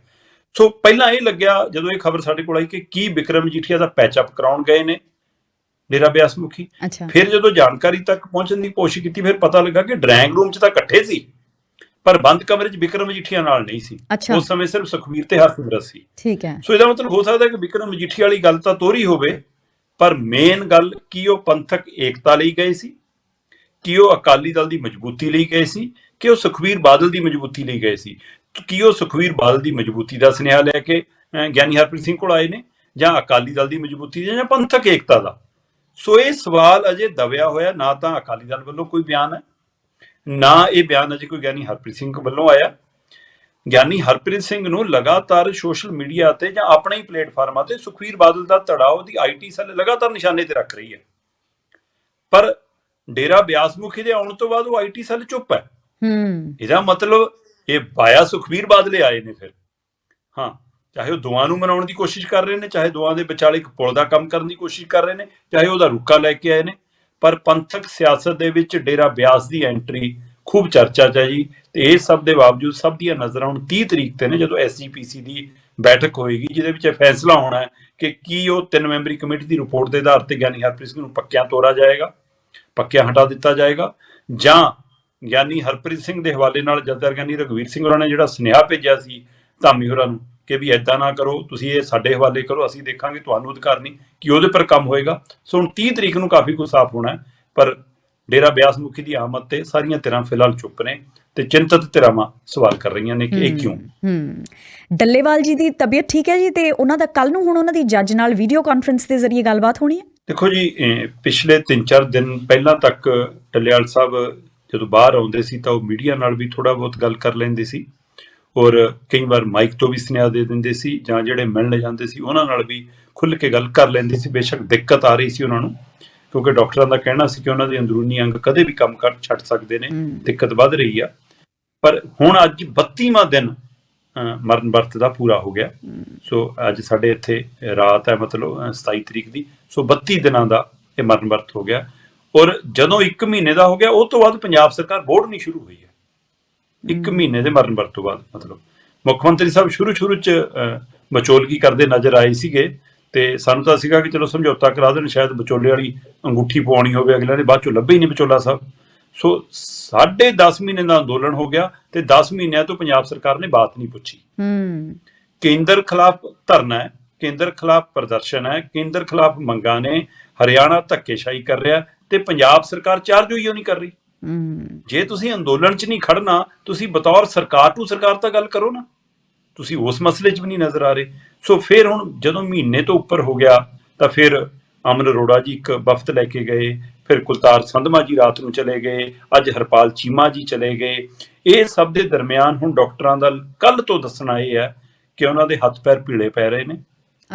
ਸੋ ਪਹਿਲਾਂ ਇਹ ਲੱਗਿਆ ਜਦੋਂ ਇਹ ਖਬਰ ਸਾਡੇ ਕੋਲ ਆਈ ਕਿ ਕੀ ਵਿਕਰਮ ਮਜੀਠੀਆ ਦਾ ਪੈਚਅਪ ਕਰਾਉਣ ਗਏ ਨੇ ਡੇਰਾ ਬਿਆਸ ਮੁਖੀ ਫਿਰ ਜਦੋਂ ਜਾਣਕਾਰੀ ਤੱਕ ਪਹੁੰਚਣ ਦੀ ਕੋਸ਼ਿਸ਼ ਕੀਤੀ ਫਿਰ ਪਤਾ ਲੱਗਾ ਕਿ ਡਰਾਇੰਗ ਰੂਮ 'ਚ ਤਾਂ ਇਕੱਠੇ ਸੀ। ਪਰ ਬੰਦ ਕਮਰੇ 'ਚ ਵਿਕਰਮ ਮਜੀਠੀਆ ਨਾਲ ਨਹੀਂ ਸੀ। ਉਸ ਸਮੇਂ ਸਿਰਫ ਸੁਖਵੀਰ ਤੇ ਹਰਸਿਮਰਤ ਸੀ। ਠੀਕ ਹੈ। ਸੋ ਇਹਦਾ ਮਤਲਬ ਹੋ ਸਕਦਾ ਕਿ ਵਿਕਰਮ ਮਜੀਠੀਆ ਵਾਲੀ ਗੱਲ ਤਾਂ ਤੋਰੀ ਹੋਵੇ ਪਰ ਮੇਨ ਗੱਲ ਕੀ ਉਹ ਪੰਥਕ ਏਕਤਾ ਲਈ ਗਏ ਸੀ? ਕੀ ਉਹ ਅਕਾਲੀ ਦਲ ਦੀ ਮਜ਼ਬੂਤੀ ਲਈ ਗਏ ਸੀ? ਕਿ ਉਹ ਸੁਖਵੀਰ ਬਾਦਲ ਦੀ ਮਜ਼ਬੂਤੀ ਲਈ ਗਏ ਸੀ? ਕੀ ਉਹ ਸੁਖਵੀਰ ਬਾਦਲ ਦੀ ਮਜ਼ਬੂਤੀ ਦਾ ਸੁਨੇਹਾ ਲੈ ਕੇ ਗਿਆਨੀ ਹਰਪ੍ਰੀਤ ਸਿੰਘ ਕੋਲ ਆਏ ਨੇ? ਜਾਂ ਅਕਾਲੀ ਦਲ ਦੀ ਮਜ਼ਬੂਤੀ ਦਾ ਜਾਂ ਪੰਥਕ ਏਕਤਾ ਦਾ? ਸੋ ਇਹ ਸਵਾਲ ਅਜੇ ਦਬਿਆ ਹੋਇਆ ਨਾ ਤਾਂ ਅਕਾਲੀ ਦਲ ਵੱਲੋਂ ਕੋਈ ਬਿਆਨ ਹੈ। ਨਾ ਇਹ ਬਿਆਨ ਅਜੇ ਕੋਈ ਗਿਆਨੀ ਹਰਪ੍ਰੀਤ ਸਿੰਘ ਵੱਲੋਂ ਆਇਆ। ਗਿਆਨੀ ਹਰਪ੍ਰੀਤ ਸਿੰਘ ਨੂੰ ਲਗਾਤਾਰ ਸੋਸ਼ਲ ਮੀਡੀਆ ਤੇ ਜਾਂ ਆਪਣੇ ਹੀ ਪਲੇਟਫਾਰਮਾਂ ਤੇ ਸੁਖਵੀਰ ਬਾਦਲ ਦਾ ਤੜਾਓ ਦੀ ਆਈਟੀ ਸੈੱਲ ਲਗਾਤਾਰ ਨਿਸ਼ਾਨੇ ਤੇ ਰੱਖ ਰਹੀ ਹੈ। ਪਰ ਡੇਰਾ ਬਿਆਸਮੁਖੀ ਦੇ ਆਉਣ ਤੋਂ ਬਾਅਦ ਉਹ ਆਈਟੀ ਸੈੱਲ ਚੁੱਪ ਹੈ। ਹੂੰ। ਇਹਦਾ ਮਤਲਬ ਇਹ ਬਾਇਆ ਸੁਖਵੀਰ ਬਾਦਲੇ ਆਏ ਨੇ ਫਿਰ। ਹਾਂ ਚਾਹੇ ਉਹ ਦੋਵਾਂ ਨੂੰ ਮਨਾਉਣ ਦੀ ਕੋਸ਼ਿਸ਼ ਕਰ ਰਹੇ ਨੇ ਚਾਹੇ ਦੋਵਾਂ ਦੇ ਵਿਚਾਲੇ ਇੱਕ ਪੁਲ ਦਾ ਕੰਮ ਕਰਨ ਦੀ ਕੋਸ਼ਿਸ਼ ਕਰ ਰਹੇ ਨੇ ਚਾਹੇ ਉਹਦਾ ਰੁੱਕਾ ਲੈ ਕੇ ਆਏ ਨੇ। ਪਰ ਪੰਥਕ ਸਿਆਸਤ ਦੇ ਵਿੱਚ ਡੇਰਾ ਬਿਆਸ ਦੀ ਐਂਟਰੀ ਖੂਬ ਚਰਚਾ 'ਚ ਹੈ ਜੀ ਤੇ ਇਹ ਸਭ ਦੇ ਬਾਵਜੂਦ ਸਭ ਦੀਆਂ ਨਜ਼ਰਾਂ ਹੁਣ 30 ਤਰੀਕ ਤੇ ਨੇ ਜਦੋਂ ਐਸਜੀਪੀਸੀ ਦੀ ਬੈਠਕ ਹੋਏਗੀ, ਜਿਹਦੇ ਵਿੱਚ ਇਹ ਫੈਸਲਾ ਹੋਣਾ ਹੈ ਕਿ ਕੀ ਉਹ ਤਿੰਨ ਮੈਂਬਰੀ ਕਮੇਟੀ ਦੀ ਰਿਪੋਰਟ ਦੇ ਆਧਾਰ ਤੇ ਗਿਆਨੀ ਹਰਪ੍ਰੀਤ ਸਿੰਘ ਨੂੰ ਪੱਕਿਆਂ ਤੋਰਾ ਜਾਏਗਾ, ਪੱਕਿਆਂ ਹਟਾ ਦਿੱਤਾ ਜਾਏਗਾ ਜਾਂ ਗਿਆਨੀ ਹਰਪ੍ਰੀਤ ਸਿੰਘ ਦੇ ਹਵਾਲੇ ਨਾਲ ਜਦਰ ਗਿਆਨੀ ਰਘਵੀਰ ਸਿੰਘ ਹੋਰਾਂ ਨੇ ਜਿਹੜਾ ਸੁਨੇਹਾ ਭੇਜਿਆ ਸੀ ਧਾਮੀ ਹੋਰਾਂ ਨੂੰ ਕਿ ਵੀ ਐਦਾਂ ਨਾ ਕਰੋ ਤੁਸੀਂ ਇਹ ਸਾਡੇ ਹਵਾਲੇ ਕਰੋ ਅਸੀਂ ਦੇਖਾਂਗੇ ਤੁਹਾਨੂੰ ਅਧਿਕਾਰ ਨਹੀਂ ਕਿ ਉਹਦੇ ਪਰ ਕੰਮ ਹੋਏਗਾ। ਸੋ ਹੁਣ 30 ਤਰੀਕ ਨੂੰ ਕਾਫੀ ਕੁਝ ਸਾਫ਼ ਹੋਣਾ ਪਰ ਡੇਰਾ ਬਿਆਸ ਮੁਖੀ ਦੀ ਆਮਦ ਤੇ ਸਾਰੀਆਂ ਧਿਰਾਂ ਫਿਲਹਾਲ ਚੁੱਪ ਨੇ ਤੇ ਚਿੰਤਤ ਧਿਰਾਵਾਂ ਸਵਾਲ ਕਰ ਰਹੀਆਂ ਨੇ ਕਿ ਇਹ ਕਿਉਂ? ਹੂੰ। ਡੱਲੇਵਾਲ ਜੀ ਦੀ ਤਬੀਅਤ ਠੀਕ ਹੈ ਜੀ ਤੇ ਉਹਨਾਂ ਦਾ ਕੱਲ ਨੂੰ ਹੁਣ ਉਹਨਾਂ ਦੀ ਜੱਜ ਨਾਲ ਵੀਡੀਓ ਕਾਨਫਰੰਸ ਦੇ ਜ਼ਰੀਏ ਗੱਲਬਾਤ ਹੋਣੀ ਹੈ? ਦੇਖੋ ਜੀ ਪਿਛਲੇ 3-4 ਦਿਨ ਪਹਿਲਾਂ ਤੱਕ ਟੱਲਿਆਲ ਸਾਹਿਬ ਜਦੋਂ ਬਾਹਰ ਆਉਂਦੇ ਸੀ ਤਾਂ ਉਹ ਮੀਡੀਆ ਨਾਲ ਵੀ ਥੋੜਾ ਬਹੁਤ ਗੱਲ ਕਰ ਲੈਂਦੇ ਸੀ। ਔਰ ਕਈ ਵਾਰ ਮਾਈਕ ਤੋਂ ਵੀ ਸੁਨੇਹਾ ਦੇ ਦਿੰਦੇ ਸੀ ਜਾਂ ਜਿਹੜੇ ਮਿਲਣ ਜਾਂਦੇ ਸੀ ਉਹਨਾਂ ਨਾਲ ਵੀ ਖੁੱਲ੍ਹ ਕੇ ਗੱਲ ਕਰ ਲੈਂਦੇ ਸੀ। ਬੇਸ਼ੱਕ ਦਿੱਕਤ ਆ ਰਹੀ ਸੀ ਉਹਨਾਂ ਨੂੰ ਕਿਉਂਕਿ ਡਾਕਟਰਾਂ ਦਾ ਕਹਿਣਾ ਸੀ ਕਿ ਉਹਨਾਂ ਦੇ ਅੰਦਰੂਨੀ ਅੰਗ ਕਦੇ ਵੀ ਕੰਮ ਕਰ ਛੱਡ ਸਕਦੇ ਨੇ। ਦਿੱਕਤ ਵੱਧ ਰਹੀ ਆ। ਪਰ ਹੁਣ ਅੱਜ 32ਵਾਂ ਦਿਨ ਮਰਨ ਵਰਤ ਦਾ ਪੂਰਾ ਹੋ ਗਿਆ। ਸੋ ਅੱਜ ਸਾਡੇ ਇੱਥੇ ਰਾਤ ਹੈ ਮਤਲਬ ਅਹ, 27 ਤਰੀਕ ਦੀ ਸੋ 32 ਦਿਨਾਂ ਦਾ ਇਹ ਮਰਨ ਵਰਤ ਹੋ ਗਿਆ। ਔਰ ਜਦੋਂ 1 ਮਹੀਨੇ ਦਾ ਹੋ ਗਿਆ ਉਹ ਤੋਂ ਬਾਅਦ ਪੰਜਾਬ ਸਰਕਾਰ ਬੋਰਡ ਨਹੀਂ ਸ਼ੁਰੂ ਹੋਈ 1 ਮਹੀਨੇ ਦੇ ਮਰਨ ਵਰਤ ਤੋਂ ਬਾਅਦ ਮਤਲਬ। ਮੁੱਖ ਮੰਤਰੀ ਸਾਹਿਬ ਸ਼ੁਰੂ ਸ਼ੁਰੂ ਚ ਅਹ, ਵਿਚੋਲਗੀ ਕਰਦੇ ਨਜ਼ਰ ਆਏ ਸੀਗੇ ਤੇ ਸਾਨੂੰ ਤਾਂ ਸੀਗਾ ਕਿ ਚਲੋ ਸਮਝੌਤਾ ਕਰਾ ਦੇਣ ਸ਼ਾਇਦ ਵਿਚੋਲੇ ਵਾਲੀ ਅੰਗੂਠੀ ਪਵਾਉਣੀ ਹੋਵੇ ਅਗਲਿਆਂ ਨੇ ਬਾਅਦ ਚੋਂ ਲੱਭੇ ਹੀ ਨਹੀਂ ਵਿਚੋਲਾ ਸਾਹਿਬ। ਸੋ ਸਾਢੇ 10 ਮਹੀਨੇ ਦਾ ਅੰਦੋਲਨ ਹੋ ਗਿਆ ਤੇ 10 ਮਹੀਨਿਆਂ ਤੋਂ ਪੰਜਾਬ ਸਰਕਾਰ ਨੇ ਬਾਤ ਨਹੀਂ ਪੁੱਛੀ। ਹੂੰ। ਕੇਂਦਰ ਖਿਲਾਫ ਧਰਨਾ ਹੈ ਕੇਂਦਰ ਖਿਲਾਫ ਪ੍ਰਦਰਸ਼ਨ ਹੈ ਕੇਂਦਰ ਖਿਲਾਫ ਮੰਗਾਂ ਨੇ ਹਰਿਆਣਾ ਧੱਕੇਸ਼ਾਹੀ ਕਰ ਰਿਹਾ ਤੇ ਪੰਜਾਬ ਸਰਕਾਰ ਚਾਰਜ ਹੋਈ ਉਹ ਨਹੀਂ ਕਰ ਰਹੀ। ਜੇ ਤੁਸੀਂ ਅੰਦੋਲਨ 'ਚ ਨਹੀਂ ਖੜਨਾ ਤੁਸੀਂ ਬਤੌਰ ਸਰਕਾਰ ਟੂ ਸਰਕਾਰ ਤਾਂ ਗੱਲ ਕਰੋ ਨਾ। ਤੁਸੀਂ ਉਸ ਮਸਲੇ 'ਚ ਵੀ ਨਹੀਂ ਨਜ਼ਰ ਆ ਰਹੇ। ਸੋ ਫਿਰ ਹੁਣ ਜਦੋਂ ਮਹੀਨੇ ਤੋਂ ਉੱਪਰ ਹੋ ਗਿਆ ਤਾਂ ਫਿਰ ਅਮਨ ਅਰੋੜਾ ਜੀ ਇੱਕ ਵਫਦ ਲੈ ਕੇ ਗਏ ਫਿਰ ਕੁਲਤਾਰ ਸੰਧਮਾ ਜੀ ਰਾਤ ਨੂੰ ਚਲੇ ਗਏ ਅੱਜ ਹਰਪਾਲ ਚੀਮਾ ਜੀ ਚਲੇ ਗਏ। ਇਹ ਸਭ ਦੇ ਦਰਮਿਆਨ ਹੁਣ ਡਾਕਟਰਾਂ ਦਾ ਕੱਲ ਤੋਂ ਦੱਸਣਾ ਇਹ ਹੈ ਕਿ ਉਹਨਾਂ ਦੇ ਹੱਥ ਪੈਰ ਪੀਲੇ ਪੈ ਰਹੇ ਨੇ।